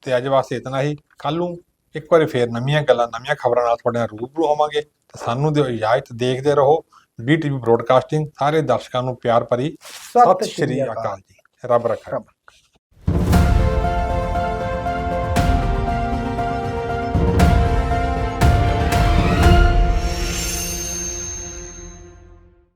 ਤੇ ਅੱਜ ਵਾਸਤੇ ਇਤਨਾ ਹੀ ਕੱਲ ਨੂੰ ਇੱਕ ਵਾਰੀ ਫੇਰ ਨਵੀਆਂ ਗੱਲਾਂ ਨਵੀਆਂ ਖਬਰਾਂ ਨਾਲ ਤੁਹਾਡੇ ਨਾਲ ਰੂਬਰੂ ਹੋਵਾਂਗੇ ਸਾਨੂੰ ਦਿਓ ਇਜਾਜ਼ਤ ਦੇਖਦੇ ਰਹੋ ਬੀਟੀਵੀ ਬ੍ਰੋਡਕਾਸਟਿੰਗ ਸਾਰੇ ਦਰਸ਼ਕਾਂ ਨੂੰ ਪਿਆਰ ਭਰੀ ਸਤਿ ਸ਼੍ਰੀ ਅਕਾਲ। ਜੀ। ਰੱਬ ਰੱਖਾ।